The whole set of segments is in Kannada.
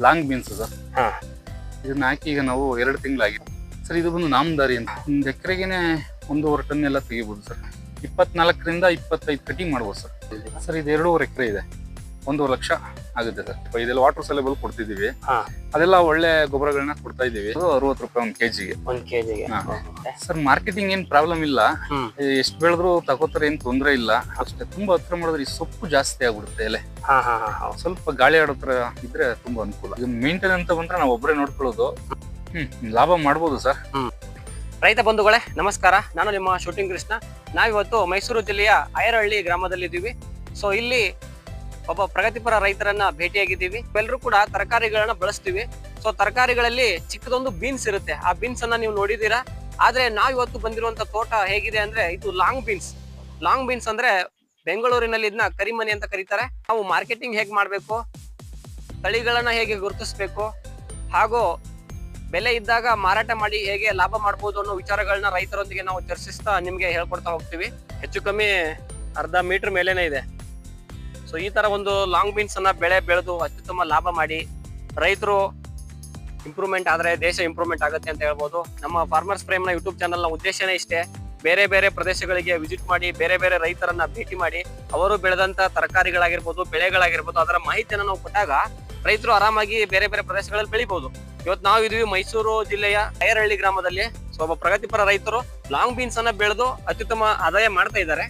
Long beans sir. ಹಾ. ಇದನ್ನ ಹಾಕಿ ಈಗ ನಾವು ಎರಡು ತಿಂಗಳಾಗಿದೆ ಸರ್ ಇದು ಬಂದು ನಾಮದಾರಿ ಅಂತ. ಒಂದು ಎಕರೆಗೇನೆ ಒಂದೂವರೆ ಟನ್ ಎಲ್ಲ ತೆಗಿಬೋದು ಸರ್. ಇಪ್ಪತ್ನಾಲ್ಕರಿಂದ ಇಪ್ಪತ್ತೈದು ಕಟಿಂಗ್ ಮಾಡ್ಬೋದು ಸರ್. ಸರ್ ಇದು ಎರಡೂವರೆ ಎಕರೆ ಇದೆ. ಒಂದೂವರೆ ಲಕ್ಷ ಆಗುತ್ತೆ ಸರ್. ಇದೆಲ್ಲ ವಾಟರ್ ಸೆಲೆಬಲ್ ಕೊಡ್ತಿದೀವಿ ಅದೆಲ್ಲ ಒಳ್ಳೆ ಗೊಬ್ಬರಗಳನ್ನ ಕೊಡ್ತಾ ಇದೀವಿ ಅರವತ್ತು ರೂಪಾಯಿ ಒಂದ್ ಕೆಜಿಗೆ ಒಂದ್ ಕೆಜಿಗೆ. ಸರ್ ಮಾರ್ಕೆಟಿಂಗ್ ಏನ್ ಪ್ರಾಬ್ಲಮ್ ಇಲ್ಲ. ಎಷ್ಟು ಬೆಳೆದ್ರು ತಗೋತಾರೆ ಏನ್ ತೊಂದರೆ ಇಲ್ಲ. ಅಷ್ಟೇ ತುಂಬಾ ಹತ್ರ ಮಾಡಿದ್ರೆ ಈ ಸೊಪ್ಪು ಜಾಸ್ತಿ ಆಗ್ಬಿಡುತ್ತೆ ಎಲೆ. ಸ್ವಲ್ಪ ಗಾಳಿ ಆಡೋ ತರ ಇದ್ರೆ ತುಂಬಾ ಅನುಕೂಲ. ಈಗ ಮೇಂಟೈನ್ ಅಂತ ಬಂದ್ರೆ ನಾವು ಒಬ್ಬರೇ ನೋಡ್ಕೊಳ್ಳೋದು. ಹ್ಮ್ ಲಾಭ ಮಾಡ್ಬೋದು ಸರ್. ರೈತ ಬಂಧುಗಳೇ ನಮಸ್ಕಾರ. ನಾನು ನಿಮ್ಮ ಶೂಟಿಂಗ್ ಕೃಷ್ಣ. ನಾವಿವತ್ತು ಮೈಸೂರು ಜಿಲ್ಲೆಯ ಐರಹಳ್ಳಿ ಗ್ರಾಮದಲ್ಲಿದ್ದೀವಿ. ಸೊ ಇಲ್ಲಿ ಒಬ್ಬ ಪ್ರಗತಿಪರ ರೈತರನ್ನ ಭೇಟಿಯಾಗಿದ್ದೀವಿ. ಎಲ್ಲರೂ ಕೂಡ ತರಕಾರಿಗಳನ್ನ ಬಳಸ್ತೀವಿ. ಸೊ ತರಕಾರಿಗಳಲ್ಲಿ ಚಿಕ್ಕದೊಂದು ಬೀನ್ಸ್ ಇರುತ್ತೆ. ಆ ಬೀನ್ಸ್ ಅನ್ನ ನೀವು ನೋಡಿದೀರಾ ಆದ್ರೆ ನಾವ್ ಇವತ್ತು ಬಂದಿರುವಂತ ತೋಟ ಹೇಗಿದೆ ಅಂದ್ರೆ ಇದು ಲಾಂಗ್ ಬೀನ್ಸ್ ಲಾಂಗ್ ಬೀನ್ಸ್ ಅಂದ್ರೆ ಬೆಂಗಳೂರಿನಲ್ಲಿ ಇದನ್ನ ಕರಿಮನಿ ಅಂತ ಕರೀತಾರೆ. ನಾವು ಮಾರ್ಕೆಟಿಂಗ್ ಹೇಗೆ ಮಾಡ್ಬೇಕು? ತಳಿಗಳನ್ನ ಹೇಗೆ ಗುರುತಿಸ್ಬೇಕು? ಹಾಗೂ ಬೆಲೆ ಇದ್ದಾಗ ಮಾರಾಟ ಮಾಡಿ ಹೇಗೆ ಲಾಭ ಮಾಡ್ಬೋದು ಅನ್ನೋ ವಿಚಾರಗಳನ್ನ ರೈತರೊಂದಿಗೆ ನಾವು ಚರ್ಚಿಸ್ತಾ ನಿಮ್ಗೆ ಹೇಳ್ಕೊಡ್ತಾ ಹೋಗ್ತೀವಿ. ಹೆಚ್ಚು ಕಮ್ಮಿ ಅರ್ಧ ಮೀಟರ್ ಮೇಲೇನೆ ಇದೆ. ಸೊ ಈ ತರ ಒಂದು ಲಾಂಗ್ ಬೀನ್ಸ್ ಅನ್ನ ಬೆಳೆ ಬೆಳೆದು ಅತ್ಯುತ್ತಮ ಲಾಭ ಮಾಡಿ ರೈತರು ಇಂಪ್ರೂವ್ಮೆಂಟ್ ಆದ್ರೆ ದೇಶ ಇಂಪ್ರೂವ್ಮೆಂಟ್ ಆಗುತ್ತೆ ಅಂತ ಹೇಳ್ಬೋದು. ನಮ್ಮ ಫಾರ್ಮರ್ಸ್ ಫ್ರೇಮ್ನ ಯೂಟ್ಯೂಬ್ ಚಾನಲ್ ಉದ್ದೇಶನೇ ಇಷ್ಟೇ. ಬೇರೆ ಬೇರೆ ಪ್ರದೇಶಗಳಿಗೆ ವಿಸಿಟ್ ಮಾಡಿ, ಬೇರೆ ಬೇರೆ ರೈತರನ್ನ ಭೇಟಿ ಮಾಡಿ, ಅವರು ಬೆಳೆದಂತ ತರಕಾರಿಗಳಾಗಿರ್ಬೋದು, ಬೆಳೆಗಳಾಗಿರ್ಬೋದು, ಅದರ ಮಾಹಿತಿಯನ್ನು ನಾವು ಕೊಟ್ಟಾಗ ರೈತರು ಆರಾಮಾಗಿ ಬೇರೆ ಬೇರೆ ಪ್ರದೇಶಗಳಲ್ಲಿ ಬೆಳಿಬಹುದು ಇವತ್ತು ನಾವು ಇದೀವಿ ಮೈಸೂರು ಜಿಲ್ಲೆಯ ಐರಹಳ್ಳಿ ಗ್ರಾಮದಲ್ಲಿ. ಸೊ, ಒಬ್ಬ ಪ್ರಗತಿಪರ ರೈತರು ಲಾಂಗ್ ಬೀನ್ಸ್ ಅನ್ನ ಬೆಳೆದು ಅತ್ಯುತ್ತಮ ಆದಾಯ ಮಾಡ್ತಾ ಇದ್ದಾರೆ.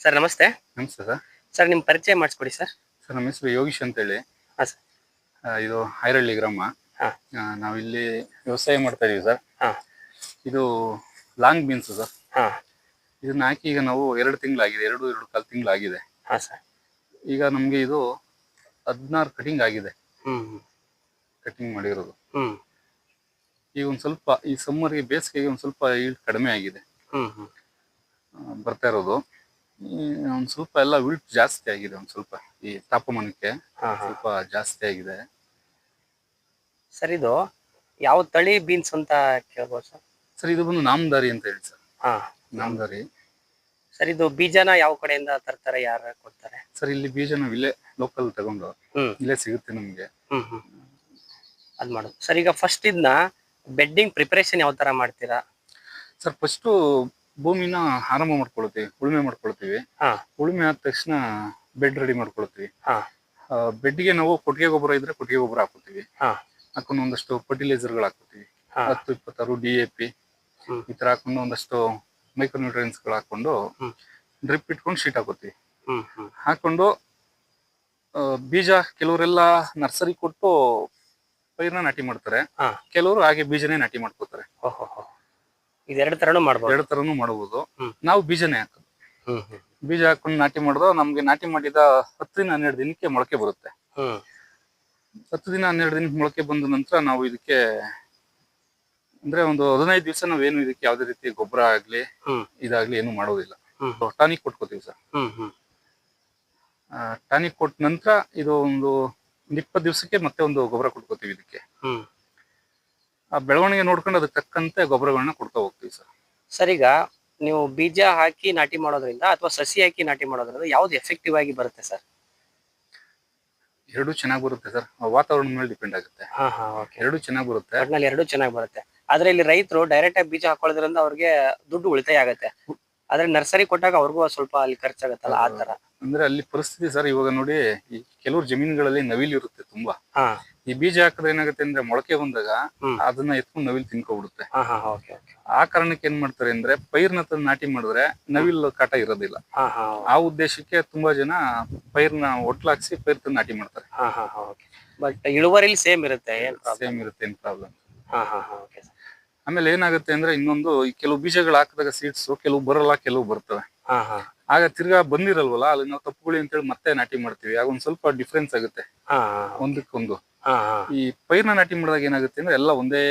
ಸರ್ ನಮಸ್ತೆ. ನಮಸ್ತೆ ಸರ್. ಸರ್ ನಿಮ್ಮ ಪರಿಚಯ ಮಾಡಿಸ್ಕೊಡಿ ಸರ್. ಸರ್ ನಮ್ಮ ಹೆಸರು ಯೋಗೀಶ್ ಅಂತ ಹೇಳಿ ಹಾ ಸರ್. ಆ, ಇದು ಹೈರಳ್ಳಿ ಗ್ರಾಮ. ಹಾ. ಆ, ನಾವಿಲ್ಲಿ ವ್ಯವಸಾಯ ಮಾಡ್ತಾ ಇದೀವಿ ಸರ್. ಹಾಂ. ಇದು ಲಾಂಗ್ ಬೀನ್ಸ್ ಸರ್. ಹಾಂ. ಇದನ್ನ ಹಾಕಿ ಈಗ ನಾವು ಎರಡು ತಿಂಗಳಾಗಿದೆ ಎರಡು ಎರಡು ಕಾಲು ತಿಂಗಳಾಗಿದೆ. ಹಾಂ ಸರ್. ಈಗ ನಮಗೆ ಇದು ಹದಿನಾರು ಕಟಿಂಗ್ ಆಗಿದೆ. ಹ್ಞೂ ಕಟಿಂಗ್ ಮಾಡಿರೋದು. ಹ್ಞೂ ಈಗ ಒಂದು ಸ್ವಲ್ಪ ಈ ಸಮ್ಮರ್ಗೆ ಬೇಸಿಗೆಗೆ ಒಂದು ಸ್ವಲ್ಪ ಈಲ್ಡ್ ಕಡಿಮೆ ಆಗಿದೆ. ಹ್ಞೂ ಹ್ಞೂ ಆ, ಬರ್ತಾ ಇರೋದು. ಒಂದ್ ಸ್ವಲ್ಪ ಎಲ್ಲ ವಿಲ್ಟ್ ಜಾಸ್ತಿ ಆಗಿದೆ ಒಂದ್ ಸ್ವಲ್ಪ ಈ ತಾಪಮಾನಕ್ಕೆ. ಹಾ ಹಾ. ಸ್ವಲ್ಪ ಜಾಸ್ತಿ ಆಗಿದೆ. ಸರ್ ಇದು ಯಾವ ತಳಿ ಬೀನ್ಸ್ ಅಂತ ಕೇಳ್ಬೋದು ಸರ್? ಸರ್ ಇದು ಬಂದು ನಾಮದಾರಿ ಅಂತ ಹೇಳಿ ಸರ್. ಹಾ. ನಾಮದಾರಿ ಸರ್ ಇದು ಬೀಜನ ಯಾವ ಕಡೆಯಿಂದ ತರ್ತಾರೆ ಯಾರು ಕೊಡ್ತಾರೆ? ಸರ್ ಇಲ್ಲಿ ಬೀಜ ನಾವು ಇಲ್ಲೇ ಲೋಕಲ್ ತಗೊಂಡು ಹ್ಮ್. ಇಲ್ಲೇ ಸಿಗುತ್ತೆ ನಮ್ಗೆ. ಹ್ಮ್ ಹ್ಮ್. ಅದ್ ಮಾಡೋದು. ಸರ್ ಈಗ ಫಸ್ಟ್ ಇದನ್ನ ಬೆಡ್ಡಿಂಗ್ ಪ್ರಿಪರೇಷನ್ ಯಾವ ತರ ಮಾಡ್ತೀರಾ? ಸರ್ ಫಸ್ಟ್ ಭೂಮಿನ ಆರಂಭ ಮಾಡ್ಕೊಳ್ತೀವಿ ಉಳುಮೆ ಮಾಡ್ಕೊಳ್ತೀವಿ. ಹಾ. ಉಳುಮೆ ಆದ ತಕ್ಷಣ ಬೆಡ್ ರೆಡಿ ಮಾಡ್ಕೊಳ್ತೀವಿ. ಹಾ. ಬೆಡ್ಗೆ ನಾವು ಕೊಟ್ಟಿಗೆ ಗೊಬ್ಬರ ಇದ್ರೆ ಕೊಟ್ಟಿಗೆ ಗೊಬ್ಬರ ಹಾಕೋತೀವಿ ಹಾ. ಹಾಕೊಂಡು ಒಂದಷ್ಟು ಫರ್ಟಿಲೈಸರ್ಗಳು ಹಾ. ಹತ್ತು ಇಪ್ಪತ್ತಾರು ಡಿ ಎ ಪಿ ಹ್ಮ್. ಈ ತರ ಹಾಕೊಂಡು ಒಂದಷ್ಟು ಮೈಕ್ರೋನ್ಯೂಟ್ರಿಯನ್ಸ್ಗಳು ಹಾಕೊಂಡು ಹ್ಮ್. ಡ್ರಿಪ್ ಇಟ್ಕೊಂಡು ಶೀಟ್ ಹಾಕೋತೀವಿ ಹ್ಮ್ ಹ್ಮ್. ಹಾಕೊಂಡು ಆ, ಬೀಜ ಕೆಲವರೆಲ್ಲ ನರ್ಸರಿ ಕೊಟ್ಟು ಪೈರ್ನ ನಾಟಿ ಮಾಡ್ತಾರೆ. ಹಾ. ಕೆಲವರು ಹಾಗೆ ಬೀಜನೇ ನಾಟಿ ಮಾಡ್ಕೋತಾರೆ ಓಹೋ ಇದೆರಡು ತರನು ಮಾಡ್ಬೋದು. ಎರಡು ತರನು ಮಾಡಬಹುದು ನಾವು ಬೀಜನೇ ಹಾಕೋದು. ಬೀಜ ಹಾಕೊಂಡು ನಾಟಿ ಮಾಡಿದ್ರೆ ನಮ್ಗೆ ನಾಟಿ ಮಾಡಿದ ಹತ್ತರಿಂದ ಹನ್ನೆರಡು ದಿನಕ್ಕೆ ಮೊಳಕೆ ಬರುತ್ತೆ. ಹತ್ತು ದಿನ ಹನ್ನೆರಡು ದಿನಕ್ಕೆ ಮೊಳಕೆ ಬಂದ ನಂತರ ನಾವು ಇದಕ್ಕೆ ಅಂದ್ರೆ ಒಂದು ಹದಿನೈದು ದಿವಸ ನಾವೇನು ಇದಕ್ಕೆ ಯಾವ್ದೇ ರೀತಿ ಗೊಬ್ಬರ ಆಗ್ಲಿ ಇದಾಗ್ಲಿ ಏನು ಮಾಡೋದಿಲ್ಲ. Tonic ಕೊಟ್ಕೋತೀವಿ sir. ಟಾನಿಕ್ ಕೊಟ್ಟ ನಂತರ ಇದು ಒಂದು ಇಪ್ಪತ್ತು ದಿವಸಕ್ಕೆ ಮತ್ತೆ ಒಂದು ಗೊಬ್ಬರ ಕೊಟ್ಕೋತೀವಿ ಇದಕ್ಕೆ. ಆ ಬೆಳವಣಿಗೆ ನೋಡ್ಕೊಂಡು ಅದಕ್ಕೆ ತಕ್ಕಂತೆ ಗೊಬ್ಬರಗಳನ್ನ ಕೊಡ್ತಾ ಹೋಗ್ತೀವಿ ಸರ್. ಸರ್ ಈಗ ನೀವು ಬೀಜ ಹಾಕಿ ನಾಟಿ ಮಾಡೋದ್ರಿಂದ ಅಥವಾ ಸಸಿ ಹಾಕಿ ನಾಟಿ ಮಾಡೋದ್ರಿಂದ ಯಾವ್ದು ಎಫೆಕ್ಟಿವ್ ಆಗಿ ಬರುತ್ತೆ ಸರ್? ಎರಡು ಚೆನ್ನಾಗಿ ಬರುತ್ತೆ ಸರ್. ವಾತಾವರಣದ ಮೇಲೆ ಡಿಪೆಂಡ್ ಆಗುತ್ತೆ. ಹಾ ಹಾ ಓಕೆ ಎರಡೂ ಚೆನ್ನಾಗಿ ಬರುತ್ತೆ. ಒಟ್ನಲ್ಲಿ ಎರಡು ಚೆನ್ನಾಗಿ ಬರುತ್ತೆ. ಆದ್ರೆ ಇಲ್ಲಿ ರೈತರು ಡೈರೆಕ್ಟ್ ಆಗಿ ಬೀಜ ಹಾಕೊಳ್ಳೋದ್ರಿಂದ ಅವ್ರಿಗೆ ದುಡ್ಡು ಉಳಿತಾಯ ಆಗುತ್ತೆ. ಆದ್ರೆ ನರ್ಸರಿ ಕೊಟ್ಟಾಗ ಅವ್ರಿಗೂ ಸ್ವಲ್ಪ ಅಲ್ಲಿ ಖರ್ಚಾಗತ್ತಲ್ಲ ಆ ತರ? ಅಂದ್ರೆ ಅಲ್ಲಿ ಪರಿಸ್ಥಿತಿ ಸರ್ ಇವಾಗ ನೋಡಿ ಈ ಕೆಲವ್ರು ಜಮೀನುಗಳಲ್ಲಿ ನವಿಲ್ ಇರುತ್ತೆ ತುಂಬಾ. ಹಾ. ಈ ಬೀಜ ಹಾಕಿದ್ರೆ ಏನಾಗುತ್ತೆ ಅಂದ್ರೆ ಮೊಳಕೆ ಬಂದಾಗ. ಅದನ್ನ ಎತ್ಕೊಂಡು ನವಿಲ್ ತಿನ್ಕೊಬಿಡುತ್ತೆ ಆ ಕಾರಣಕ್ಕೆ ಏನ್ ಮಾಡ್ತಾರೆ ಅಂದ್ರೆ ಪೈರ್ನ ತಂದು ನಾಟಿ ಮಾಡಿದ್ರೆ ನವಿಲ್ ಕಾಟ ಇರೋದಿಲ್ಲ ಆ ಉದ್ದೇಶಕ್ಕೆ ತುಂಬಾ ಜನ ಪೈರ್ನ ಒಟ್ಲಾಕ್ಸಿ ಪೈರ್ ತಂದು ನಾಟಿ ಮಾಡ್ತಾರೆ ಬಟ್ ಇಳುವರಿಲಿ ಸೇಮ್ ಇರುತ್ತೆ ಸೇಮ್ ಇರುತ್ತೆ ಏನ್ ಪ್ರಾಬ್ಲಮ್ ಆಮೇಲೆ ಏನಾಗುತ್ತೆ ಅಂದ್ರೆ ಇನ್ನೊಂದು ಕೆಲವು ಬೀಜಗಳು ಹಾಕಿದಾಗ ಸೀಡ್ಸ್ ಕೆಲವು ಬರಲ್ಲ ಕೆಲವು ಬರ್ತವೆ ಆಗ ತಿರ್ಗಾ ಬಂದಿರಲ್ವಲ್ಲ ಅಲ್ಲಿ ನಾವು ಅಂತ ಅಂತೇಳಿ ಮತ್ತೆ ನಾಟಿ ಮಾಡ್ತೀವಿ ಆಗ ಒಂದ್ ಸ್ವಲ್ಪ ಡಿಫ್ರೆನ್ಸ್ ಆಗುತ್ತೆ ಒಂದಕ್ಕೊಂದು ಈ ಪೈರ್ನ ನಾಟಿ ಮಾಡಿದಾಗ ಏನಾಗುತ್ತೆ ಅಂದ್ರೆ ಎಲ್ಲ ಒಂದೇ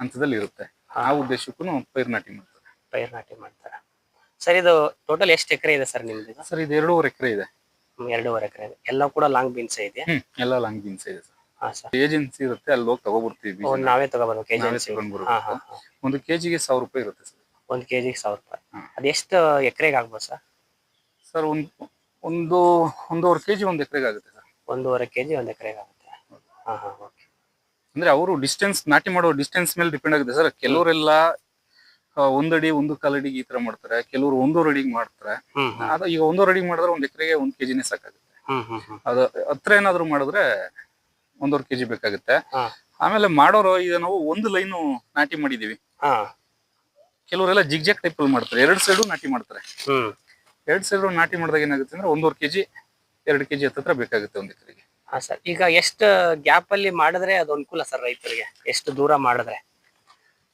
ಹಂತದಲ್ಲಿ ಇರುತ್ತೆ. ಆ ಉದ್ದೇಶಕ್ಕೂ ಪೈರ್ ನಾಟಿ ಮಾಡ್ತಾರೆ. ಪೈರ್ ನಾಟಿ ಮಾಡ್ತಾರೆ. ಸರ್ ಇದು ಟೋಟಲ್ ಎಷ್ಟು ಎಕರೆ ಇದೆ ಸರ್ ನಿಮ್ದು ಸರ್ ಇದು ಎರಡೂವರೆ ಎಕರೆ ಇದೆ. ಎರಡೂವರೆ ಎಕರೆ ಇದೆ. ಎಲ್ಲ ಕೂಡ ಲಾಂಗ್ ಬೀನ್ಸ್ ಇದೆ? ಎಲ್ಲ ಲಾಂಗ್ ಬೀನ್ಸ್ ಇದೆ ಸರ್. ಏಜೆನ್ಸಿ ಇರುತ್ತೆ ಅಲ್ಲಿ ಹೋಗಿ ತಗೋಬರ್ತೀವಿ ನಾವೇ ತಗೋಬರ್ಬೇಕು ಏಜೆನ್ಸಿ. ಒಂದು ಕೆಜಿಗೆ ಸಾವಿರ ರೂಪಾಯಿ ಇರುತ್ತೆ ಸರ್. ಒಂದ್ ಕೆಜಿಗೆ ಸಾವಿರ ರೂಪಾಯಿ. ಅದೆಷ್ಟು ಎಕರೆಗೆ ಆಗ್ಬೋದು ಸರ್? ಸರ್ ಒಂದು ಒಂದು ಒಂದೂವರೆ ಕೆಜಿ ಒಂದು ಎಕರೆಗೆ ಆಗುತ್ತೆ ಸರ್. ಒಂದೂವರೆ ಕೆಜಿ ಒಂದು ಎಕರೆಗೆ ಆಗುತ್ತೆ. ಅಂದ್ರೆ ಅವರು ಡಿಸ್ಟೆನ್ಸ್ ನಾಟಿ ಮಾಡೋ ಡಿಸ್ಟೆನ್ಸ್ ಮೇಲೆ ಡಿಪೆಂಡ್ ಆಗುತ್ತೆ. ಸರ್ ಕೆಲವರೆಲ್ಲ ಒಂದಡಿ ಒಂದು ಕಾಲಡಿಗೆ ಈ ತರ ಮಾಡ್ತಾರೆ. ಕೆಲವರು ಒಂದೂವರೆ ಅಡಿಗೆ ಮಾಡ್ತಾರೆ. ಅದು ಈಗ ಒಂದೂವರೆ ಅಡಿಗೆ ಮಾಡಿದ್ರೆ ಒಂದ್ ಎಕರೆಗೆ ಒಂದ್ ಕೆಜಿನೇ ಸಾಕಾಗುತ್ತೆ. ಅದು ಹತ್ರ ಏನಾದ್ರು ಮಾಡಿದ್ರೆ ಒಂದೂವರೆ ಕೆಜಿ ಬೇಕಾಗುತ್ತೆ. ಆಮೇಲೆ ಮಾಡೋರು ಈಗ ನಾವು ಒಂದು ಲೈನು ನಾಟಿ ಮಾಡಿದೀವಿ. ಕೆಲವರೆಲ್ಲ ಜಿಗ್ಜಾಕ್ ಟೈಪ್ ಅಲ್ಲಿ ಮಾಡ್ತಾರೆ. ಎರಡ್ ಸೈಡು ನಾಟಿ ಮಾಡ್ತಾರೆ. ಎರಡ್ ಎರಡು ಸೈಡು ನಾಟಿ ಮಾಡಿದಾಗ ಏನಾಗುತ್ತೆ ಅಂದ್ರೆ ಒಂದೂವರೆ ಕೆಜಿ ಎರಡು ಕೆಜಿ ಹತ್ತತ್ರ ಬೇಕಾಗುತ್ತೆ ಒಂದ್ ಎಕರೆಗೆ. ಹಾ ಸರ್ ಈಗ ಎಷ್ಟು ಗ್ಯಾಪ್ ಅಲ್ಲಿ ಮಾಡಿದ್ರೆ ಅದು ಅನುಕೂಲ ಸರ್ ರೈತರಿಗೆ? ಎಷ್ಟು ದೂರ ಮಾಡಿದ್ರೆ?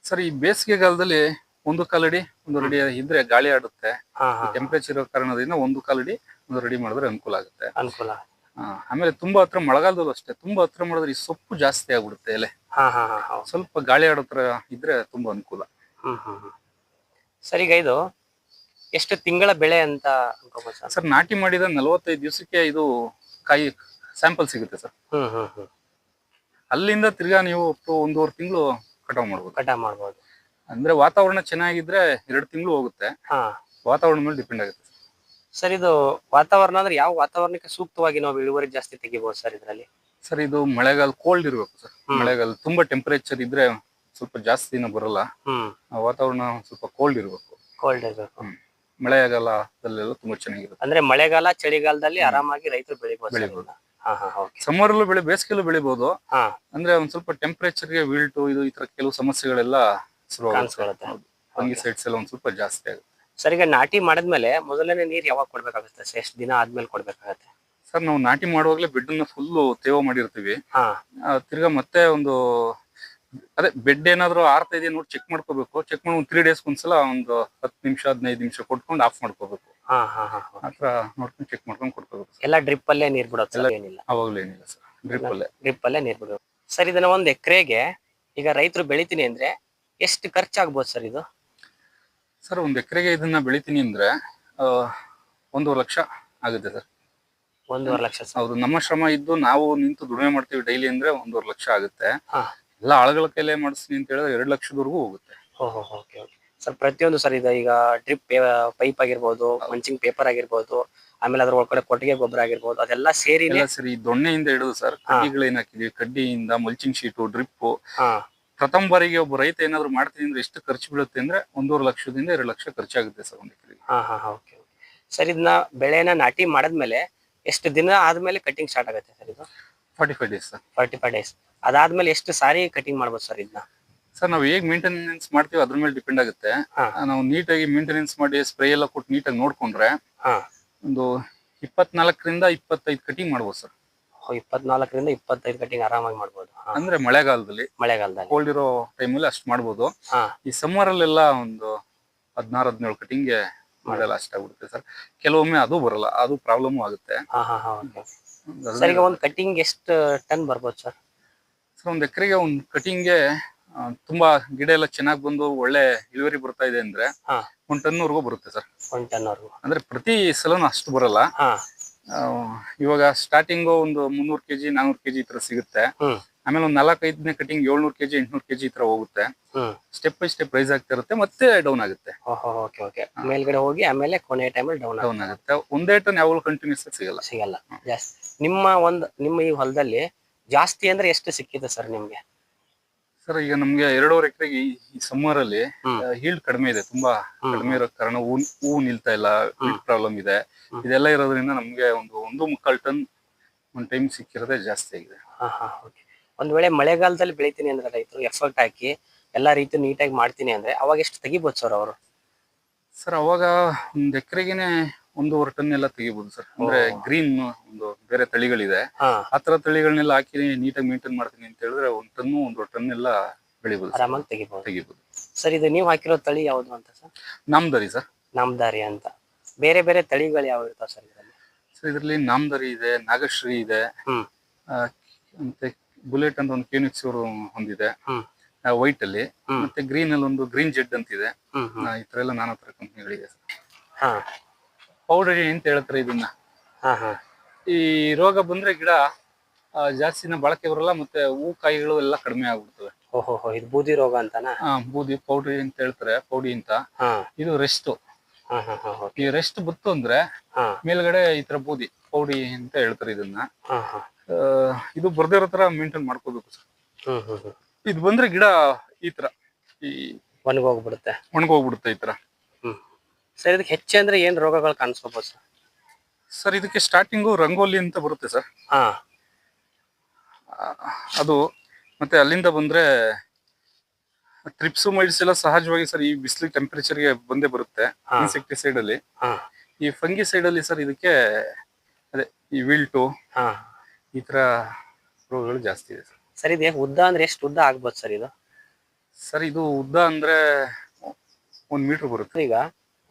ಸರ್ ಈ ಬೇಸಿಗೆಗಾಲದಲ್ಲಿ ಒಂದು ಕಾಲಡಿ ಒಂದು ರೆಡಿ ಇದ್ರೆ ಗಾಳಿ ಆಡುತ್ತೆ. ಹಾ ಹಾ. ಟೆಂಪರೇಚರ್ ಇರೋ ಕಾರಣದಿಂದ ಒಂದು ಕಾಲಡಿ ಒಂದು ರೆಡಿ ಮಾಡಿದ್ರೆ ಅನುಕೂಲ ಆಗುತ್ತೆ. ಅನುಕೂಲ ಆ, ಆಮೇಲೆ ತುಂಬಾ ಹತ್ರ ಮಳೆಗಾಲದಲ್ಲೂ ಅಷ್ಟೇ ತುಂಬಾ ಹತ್ರ ಮಾಡಿದ್ರೆ ಈ ಸೊಪ್ಪು ಜಾಸ್ತಿ ಆಗ್ಬಿಡುತ್ತೆ ಎಲೆ. ಹಾ ಹಾ ಹಾ ಹೌದು. ಸ್ವಲ್ಪ ಗಾಳಿ ಆಡೋ ಇದ್ರೆ ತುಂಬಾ ಅನುಕೂಲ. ಹ್ಮ್ ಹ್ಮ್ ಹ್ಮ್. ಸರ್ ಈಗ ಇದು ಎಷ್ಟು ತಿಂಗಳ ಬೆಳೆ ಅಂತ ಅನ್ಕೋಬೋದು ಸರ್? ಸರ್ ನಾಟಿ ಮಾಡಿದ ನಲವತ್ತೈದು ದಿವಸಕ್ಕೆ ಇದು ಕಾಯಿ ಸ್ಯಾಂಪಲ್ ಸಿಗುತ್ತೆ ಸರ್. ಹ್ಮ್ ಹ್ಮ್ ಹ್ಮ್. ಅಲ್ಲಿಂದ ತಿರ್ಗಾ ನೀವು ಒಂದೂವರೆ ತಿಂಗಳು ಕಟಾವ್ ಮಾಡ್ಬೋದು. ಕಟಾವ್ ಮಾಡ್ಬೋದು. ಅಂದ್ರೆ ವಾತಾವರಣ ಚೆನ್ನಾಗಿದ್ರೆ ಎರಡು ತಿಂಗಳು ಹೋಗುತ್ತೆ. ಹಾ. ವಾತಾವರಣ ಮೇಲೆ ಡಿಪೆಂಡ್ ಆಗುತ್ತೆ ಸರ್. ಇದು ವಾತಾವರಣ ಅಂದ್ರೆ ಯಾವ ವಾತಾವರಣಕ್ಕೆ ಸೂಕ್ತವಾಗಿ ನಾವು ಇಳುವರಿ ಜಾಸ್ತಿ ತೆಗಿಬಹುದು ಸರ್ ಇದರಲ್ಲಿ? ಸರ್ ಇದು ಮಳೆಗಾಲ ಕೋಲ್ಡ್ ಇರಬೇಕು ಸರ್. ಮಳೆಗಾಲ ತುಂಬಾ ಟೆಂಪರೇಚರ್ ಇದ್ರೆ ಸ್ವಲ್ಪ ಜಾಸ್ತಿ ದಿನ ಬರಲ್ಲ. ಹ್ಮ್. ವಾತಾವರಣ ಸ್ವಲ್ಪ ಕೋಲ್ಡ್ ಇರಬೇಕು. ಕೋಲ್ಡ್ ಇರಬೇಕು. ಮಳೆಗಾಲದಲ್ಲೆಲ್ಲ ತುಂಬಾ ಚೆನ್ನಾಗಿರುತ್ತೆ. ಅಂದ್ರೆ ಮಳೆಗಾಲ ಚಳಿಗಾಲದಲ್ಲಿ ಆರಾಮಾಗಿ ರೈತರು ಬೆಳಿಬಹುದು ಸರ್ ಅಲ್ಲೂ ಬೆಳೆ ಬೇಸಿಗೆಲ್ಲೂ ಬೆಳಿಬಹುದು ಅಂದ್ರೆ ಒಂದ್ ಸ್ವಲ್ಪ ಟೆಂಪರೇಚರ್ಗೆ ವಿಲ್ಟು ಇದು ಈ ತರ ಕೆಲವು ಸಮಸ್ಯೆಗಳೆಲ್ಲ ಕಾಣಿಸ್ಕೊಳುತ್ತೆ. ಫಂಗಿಸೈಡ್ಸ್ ಎಲ್ಲ ಒಂದ್ ಸ್ವಲ್ಪ ಜಾಸ್ತಿ ಆಗುತ್ತೆ. ಸರ್ ಈಗ ನಾಟಿ ಮಾಡಿದ್ಮೇಲೆ ಮೊದಲನೇ ನೀರ್ ಯಾವಾಗ ಕೊಡ್ಬೇಕಾಗುತ್ತೆ ಸರ್? ಎಷ್ಟು ದಿನ ಆದ್ಮೇಲೆ ಕೊಡ್ಬೇಕಾಗತ್ತೆ? ಸರ್ ನಾವು ನಾಟಿ ಮಾಡುವಾಗಲೇ ಬೆಡ್ ಅನ್ನ ಫುಲ್ ತೇವ ಮಾಡಿರ್ತೀವಿ. ತಿರ್ಗಾ ಮತ್ತೆ ಒಂದು ಅದೇ ಬೆಡ್ ಏನಾದ್ರು ಆರ್ತಾ ಇದೆಯಾ ನೋಡಿ ಚೆಕ್ ಮಾಡ್ಕೋಬೇಕು. ಚೆಕ್ ಮಾಡಿ ಒಂದು ತ್ರೀ ಡೇಸ್ ಒಂದ್ಸಲ ಒಂದು ಹತ್ತು ನಿಮಿಷ ಹದಿನೈದು ನಿಮಿಷ ಕೊಟ್ಕೊಂಡು ಆಫ್ ಮಾಡ್ಕೋಬೇಕು. ಆತರ ನೋಡ್ಕೊಂಡು ಚೆಕ್ ಮಾಡ್ಕೊಂಡು ಕೊಡ್ಕೋಬೇಕು ಎಲ್ಲ ಡ್ರಿಪ್ ಅಲ್ಲೇ ನೀರ್ ಬಿಡೋದು ಏನಿಲ್ಲ. ಅವಾಗ್ಲೂ ಏನಿಲ್ಲ ಸರ್. ಡ್ರಿಪ್ ಅಲ್ಲೇ. ಡ್ರಿಪ್ ಅಲ್ಲೇ ನೀರ್ ಬಿಡೋದು. ಸರ್ ಇದನ್ನ ಒಂದ್ ಎಕರೆಗೆ ಈಗ ರೈತರು ಬೆಳಿತೀನಿ ಅಂದ್ರೆ ಎಷ್ಟು ಖರ್ಚಾಗ್ಬೋದು ಸರ್ ಇದು? ಸರ್ ಒಂದ್ ಎಕರೆಗೆ ಇದನ್ನ ಬೆಳಿತೀನಿ ಅಂದ್ರೆ ಒಂದೂವರೆ ಲಕ್ಷ ಆಗುತ್ತೆ ಸರ್. ಒಂದೂವರೆ ಲಕ್ಷ ಹೌದು ನಮ್ಮ ಶ್ರಮ ಇದ್ದು ನಾವು ನಿಂತು ದುಡಿಮೆ ಮಾಡ್ತೀವಿ ಡೈಲಿ ಅಂದ್ರೆ ಒಂದೂವರೆ ಲಕ್ಷ ಆಗುತ್ತೆ. ಎಲ್ಲ ಆಳುಗಳ ಕೈಲೇ ಮಾಡಿಸ್ತೀನಿ ಅಂತ ಹೇಳಿದ್ರೆ ಎರಡು ಲಕ್ಷದವರೆಗೂ ಹೋಗುತ್ತೆ. ಓಹೋ ಓಕೆ ಓಕೆ. ಸರ್ ಪ್ರತಿಯೊಂದು ಸರ್ ಇದು ಈಗ ಡ್ರಿಪ್ ಪೈಪ್ ಆಗಿರ್ಬೋದು ಮಂಚಿಂಗ್ ಪೇಪರ್ ಆಗಿರ್ಬೋದು ಆಮೇಲೆ ಅದ್ರ ಒಳಗಡೆ ಕೊಟ್ಟಿಗೆ ಗೊಬ್ಬರ ಆಗಿರ್ಬೋದು ಅದೆಲ್ಲ ಸೇರಿ ಎಲ್ಲ ಸರಿ ದೊಣ್ಣೆಯಿಂದ ಹಿಡಿದು ಸರ್ ಕಡ್ಡಿಗಳೇನ್ ಹಾಕಿದ್ವಿ. ಕಡ್ಡಿಯಿಂದ ಮಲ್ಚಿಂಗ್ ಶೀಟು ಡ್ರಿಪ್ ಹಾ. ಪ್ರಥಮ ಬಾರಿಗೆ ಒಬ್ಬ ರೈತ ಏನಾದ್ರು ಮಾಡ್ತೀನಿ ಅಂದ್ರೆ ಎಷ್ಟು ಖರ್ಚು ಬೀಳುತ್ತೆ ಅಂದ್ರೆ ಒಂದೂವರೆ ಲಕ್ಷದಿಂದ ಎರಡು ಲಕ್ಷ ಖರ್ಚಾಗುತ್ತೆ ಸರ್ ಒಂದು ಎಕರೆಗೆ. ಹಾ ಹಾ ಹಾ ಓಕೆ ಸರ್ ಇದನ್ನ ಬೆಳೆನ ನಾಟಿ ಮಾಡಿದ್ಮೇಲೆ ಎಷ್ಟು ದಿನ ಆದ್ಮೇಲೆ ಕಟಿಂಗ್ ಸ್ಟಾರ್ಟ್ ಆಗುತ್ತೆ ಸರ್ ಇದು? Forty five days sir. Forty five days ಅದಾದ್ಮೇಲೆ ಎಷ್ಟು ಸಾರಿ ಕಟಿಂಗ್ ಮಾಡ್ಬೋದು ಸರ್ ಇದನ್ನ? ಸರ್ ನಾವು ಹೇಗ್ ಮೇಂಟೆನೆನ್ಸ್ ಮಾಡ್ತೀವಿ ಅದ್ರ ಮೇಲೆ ಡಿಪೆಂಡ್ ಆಗುತ್ತೆ. ಹಾ. ನಾವು ನೀಟಾಗಿ ಮೇಂಟೆನೆನ್ಸ್ ಮಾಡಿ ಸ್ಪ್ರೇ ಎಲ್ಲ ಕೊಟ್ಟು ನೀಟಾಗಿ ನೋಡ್ಕೊಂಡ್ರೆ ಹಾ. ಒಂದು ಇಪ್ಪತ್ನಾಲ್ಕರಿಂದ ಇಪ್ಪತ್ತೈದು ಕಟಿಂಗ್ ಮಾಡ್ಬೋದು ಸರ್ ಇಪ್ಪತ್ನಾಲ್ಕರಿಂದ ಇಪ್ಪತ್ತೈದು ಕಟಿಂಗ್ ಆರಾಮಾಗಿ ಮಾಡ್ಬೋದು. ಹಾ. ಅಂದ್ರೆ ಮಳೆಗಾಲದಲ್ಲಿ ಮಳೆಗಾಲದಲ್ಲಿ. ಕೋಲ್ಡ್ ಇರೋ ಟೈಮಲ್ಲಿ ಅಷ್ಟು ಮಾಡ್ಬೋದು. ಹಾ. ಈ ಸಮ್ಮರ್ ಅಲ್ಲೆಲ್ಲ ಒಂದು ಹದಿನಾರು ಹದಿನೇಳು ಕಟಿಂಗ್ಗೆ ಮಾಡಲ್ಲ ಅಷ್ಟಾಗ್ಬಿಡುತ್ತೆ ಸರ್ ಕೆಲವೊಮ್ಮೆ ಅದು ಬರಲ್ಲ ಅದು ಪ್ರಾಬ್ಲಮ್ ಆಗುತ್ತೆ. ಹಾ ಹಾ ಹಾ ಓಕೆ ಸರ್ ಈಗ ಒಂದು ಕಟಿಂಗ್ ಎಷ್ಟು ಟನ್ ಬರ್ಬೋದು ಸರ್ ಸರ್ ಒಂದು ಎಕರೆಗೆ ಒಂದು ಕಟಿಂಗ್ಗೆ ತುಂಬಾ ಗಿಡ ಎಲ್ಲ ಚೆನ್ನಾಗಿ ಬಂದು ಒಳ್ಳೆ ಇಳುವರಿ ಬರ್ತಾ ಇದೆ ಅಂದ್ರೆ ಒಂದು ಟನ್ವರೆಗೂ ಬರುತ್ತೆ ಸರ್. ವರ್ಗು ಅಂದ್ರೆ ಪ್ರತಿ ಸಲನು ಅಷ್ಟು ಬರಲ್ಲ. ಆ, ಇವಾಗ ಸ್ಟಾರ್ಟಿಂಗ್ ಒಂದು ಮುನ್ನೂರು ಕೆಜಿ ನಾನೂರು ಕೆಜಿ ಈ ತರ ಸಿಗುತ್ತೆ. ಹ್ಮ್. ಆಮೇಲೆ ಒಂದು ನಾಲ್ಕೈದನೇ ಕಟಿಂಗ್ ಏಳ್ನೂರು ಕೆಜಿ ಎಂಟ್ನೂರು ಕೆಜಿ ಈ ತರ ಹೋಗುತ್ತೆ. ಹ್ಮ್. ಸ್ಟೆಪ್ ಬೈ ಸ್ಟೆಪ್ ರೈಸ್ ಆಗ್ತಾ ಇರುತ್ತೆ ಮತ್ತೆ ಡೌನ್ ಆಗುತ್ತೆ. ಓಹೋ ಓಕೆ ಓಕೆ. ಮೇಲ್ಗಡೆ ಹೋಗಿ ಆಮೇಲೆ ಕೊನೆ ಟೈಮಲ್ಲಿ ಡೌನ್ ಡೌನ್ ಆಗುತ್ತೆ. ಒಂದೇ ಟನ್ ಯಾವಾಗಲೂ ಕಂಟಿನ್ಯೂಸ್ ಸಿಗಲ್ಲ. ಸಿಗಲ್ಲ. ಜಾಸ್ತಿ ನಿಮ್ಮ ಒಂದ್ ನಿಮ್ಮ ಈ ಹೊಲದಲ್ಲಿ ಜಾಸ್ತಿ ಅಂದ್ರೆ ಎಷ್ಟು ಸಿಕ್ಕಿದೆ ಸರ್ ನಿಮ್ಗೆ? ಸರ್ ಈಗ ನಮ್ಗೆ ಎರಡೂವರೆ ಎಕರೆಗೆ ಈ ಸಮ್ಮರ್ ಅಲ್ಲಿ ಹೀಲ್ಡ್ ಕಡಿಮೆ ಇದೆ ತುಂಬಾ ಕಡಿಮೆ ಇರೋ ಕಾರಣ ಹೂ ಹೂ ನಿಲ್ತಾ ಇಲ್ಲ ಪ್ರಾಬ್ಲಮ್ ಇದೆ. ಇದೆಲ್ಲ ಇರೋದ್ರಿಂದ ನಮ್ಗೆ ಒಂದು ಒಂದು ಮುಕ್ಕಾಲ್ ಟನ್ ಒಂದ್ ಟೈಮ್ ಸಿಕ್ಕಿರೋದೇ ಜಾಸ್ತಿ ಆಗಿದೆ. ಒಂದ್ ವೇಳೆ ಮಳೆಗಾಲದಲ್ಲಿ ಬೆಳಿತೀನಿ ಅಂದ್ರೆ ರೈತರು ಎಫರ್ಟ್ ಹಾಕಿ ಎಲ್ಲಾ ರೀತಿ ನೀಟಾಗಿ ಮಾಡ್ತೀನಿ ಅಂದ್ರೆ ಅವಾಗ ಎಷ್ಟು ತೆಗಿಬೋದು ಸರ್ ಅವರು? ಸರ್ ಅವಾಗ ಒಂದ್ ಎಕರೆಗೆನೆ ಒಂದೂವರೆ ಟನ್ ಎಲ್ಲ ತೆಗಿಬಹುದು ಸರ್ ಅಂದ್ರೆ ಗ್ರೀನ್ ಒಂದು ಬೇರೆ ತಳಿಗಳಿದೆ. ತರ ತಳಿಗಳನ್ನೆಲ್ಲ ಹಾಕಿ ನೀಟಾಗಿ ಮೇಂಟೈನ್ ಮಾಡ್ತೀನಿ ಅಂತ ಹೇಳಿದ್ರೆ ಒಂದ್ ಟನ್ ಒಂದೂವರೆ ಟನ್ ಎಲ್ಲ ಬೆಳಿಬಹುದು ಸರ್. ಆರಾಮಾಗಿ ತೆಗಿಬಹುದು ತೆಗಿಬಹುದು ಸರ್ ಇದು ನೀವು ಹಾಕಿರೋ ತಳಿ ಯಾವುದು ಅಂತ ಸರ್ ನಾಮದರಿ ಸರ್ ನಾಮದಾರಿ ಅಂತ. ಬೇರೆ ಬೇರೆ ತಳಿಗಳು ಯಾವ ಇರ್ತಾವ ಸರ್ ಇದರಲ್ಲಿ? ಸರ್ ಇದರಲ್ಲಿ ನಾಮದರಿ ಇದೆ ನಾಗಶ್ರೀ ಇದೆ ಮತ್ತೆ ಬುಲೆಟ್ ಅಂತ ಒಂದು ಕ್ಯೂನಿಕ್ಸ್ ಅವರು ಹೊಂದಿದೆ. ವೈಟ್ ಅಲ್ಲಿ ಮತ್ತೆ ಗ್ರೀನ್ ಅಲ್ಲಿ ಒಂದು ಗ್ರೀನ್ ಜೆಡ್ ಅಂತ ಇದೆ ಹ್ಮ್. ಆ, ಈ ತರ ಎಲ್ಲ ನಾನಾ ತರ ಕಂಪ್ನಿಗಳಿದೆ ಹಾ. ಪೌಡರ್ ಅಂತ ಹೇಳ್ತಾರೆ ಇದನ್ನ. ಹಾ ಹಾ. ಈ ರೋಗ ಬಂದ್ರೆ ಗಿಡ ಆ, ಜಾಸ್ತಿನ ಬಳಕೆ ಬರಲ್ಲ ಮತ್ತೆ ಹೂ ಕಾಯಿಗಳು ಎಲ್ಲ ಕಡಿಮೆ ಆಗ್ಬಿಡ್ತವೆ. ಓಹೋ ಇದು ಬೂದಿ ರೋಗ ಅಂತಾನಾ? ಆ, ಬೂದಿ ಪೌಡ್ರಿ ಅಂತ ಹೇಳ್ತಾರೆ ಪೌಡಿ ಅಂತ. ಹಾ. ಇದು ರೆಸ್ಟ್ ಹಾ ಹಾ ಹಾ ಈ ರೆಸ್ಟ್ ಬತ್ತು ಅಂದ್ರೆ ಹಾ. ಮೇಲ್ಗಡೆ ಈ ತರ ಬೂದಿ ಪೌಡಿ ಅಂತ ಹೇಳ್ತಾರೆ ಇದನ್ನ. ಹಾ ಹಾ. ಆ, ಇದು ಬರ್ದೇ ಇರೋ ತರ ಮೇಂಟೈನ್ ಮಾಡ್ಕೋಬೇಕು ಸರ್. ಹ್ಮ್ ಹ್ಮ್ ಹ್ಮ್. ಇದು ಬಂದ್ರೆ ಗಿಡ ಈ ತರ ಈ ಒಣಗೋಗ್ಬಿಡುತ್ತೆ. ಒಣಗೋಗ್ಬಿಡುತ್ತೆ ಈ ತರ. ಸರ್ ಇದಕ್ಕೆ ಹೆಚ್ಚು ಅಂದ್ರೆ ಏನ್ ರೋಗಗಳು ಕಾಣಿಸ್ಕೋಬಹುದು ಸರ್? ಸರ್ ಇದಕ್ಕೆ ಸ್ಟಾರ್ಟಿಂಗು ರಂಗೋಲಿ ಅಂತ ಬರುತ್ತೆ ಸರ್. ಹಾ. ಅದು ಮತ್ತೆ ಅಲ್ಲಿಂದ ಬಂದ್ರೆ ಟ್ರಿಪ್ಸು ಮೈಡ್ಸ್ ಎಲ್ಲ ಸಹಜವಾಗಿ ಸರ್ ಈ ಬಿಸಿಲು ಟೆಂಪರೇಚರ್ಗೆ ಬಂದೇ ಬರುತ್ತೆ ಹಾ. ಇನ್ಸೆಕ್ಟಿಸೈಡ್ ಅಲ್ಲಿ ಹಾ. ಈ ಫಂಗಿಸೈಡ್ ಅಲ್ಲಿ ಸರ್ ಇದಕ್ಕೆ ಅದೇ ಈ ವಿಲ್ಟು ಹಾ. ಈ ತರ ರೋಗಗಳು ಜಾಸ್ತಿ ಇದೆ ಸರ್. ಸರ್ ಇದು ಉದ್ದ ಅಂದ್ರೆ ಎಷ್ಟು ಉದ್ದ ಆಗ್ಬೋದು ಸರ್ ಇದು? ಸರ್ ಇದು ಉದ್ದ ಅಂದ್ರೆ ಒಂದ್ ಮೀಟರ್ ಬರುತ್ತೆ. ಈಗ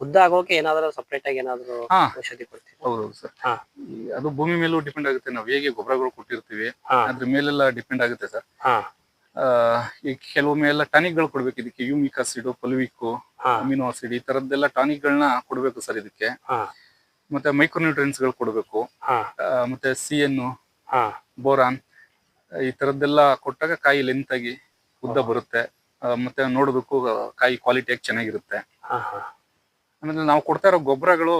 ಉದ್ದ ಆಗೋಕೆ ಏನಾದ್ರು ಸಪ್ರೇಟ್ ಆಗಿ ಏನಾದ್ರು ಹಾ. ಔಷಧಿ ಕೊಡ್ತೀವಿ ಹೌದೌದು ಸರ್. ಹಾ. ಈ- ಅದು ಭೂಮಿ ಮೇಲೂ ಡಿಪೆಂಡ್ ಆಗುತ್ತೆ. ನಾವು ಹೇಗೆ ಗೊಬ್ಬರಗಳು ಕೊಟ್ಟಿರ್ತೀವಿ ಹಾ. ಅದ್ರ ಮೇಲೆಲ್ಲ ಡಿಪೆಂಡ್ ಆಗುತ್ತೆ ಸರ್. ಹಾ. ಈ ಕೆಲವೊಮ್ಮೆ ಎಲ್ಲ ಟಾನಿಕ್ಗಳು ಕೊಡ್ಬೇಕು. ಇದಕ್ಕೆ ಯೂಮಿಕ್ ಆಸಿಡ್ ಪಲ್ವಿಕ್ ಹಾ. ಅಮಿನೋ ಆಸಿಡ್ ಈ ತರದ್ದೆಲ್ಲ ಟಾನಿಕ್ಗಳನ್ನ ಕೊಡ್ಬೇಕು ಸರ್ ಇದಕ್ಕೆ. ಹಾ. ಮತ್ತೆ ಮೈಕ್ರೋನ್ಯೂಟ್ರಿಯನ್ಸ್ಗಳು ಕೊಡ್ಬೇಕು. ಹಾ. ಮತ್ತೆ ಸಿ ಎನ್ ಹಾ. ಬೋರಾನ್ ಈ ತರದ್ದೆಲ್ಲ ಕೊಟ್ಟಾಗ ಕಾಯಿ ಲೆಂತ್ ಆಗಿ ಉದ್ದ ಬರುತ್ತೆ. ಆ, ಮತ್ತೆ ನೋಡಬೇಕು ಕಾಯಿ ಕ್ವಾಲಿಟಿ ಆಗಿ ಚೆನ್ನಾಗಿರುತ್ತೆ. ಹಾ ಹಾ. ಆಮೇಲೆ ನಾವು ಕೊಡ್ತಾ ಇರೋ ಗೊಬ್ಬರಗಳು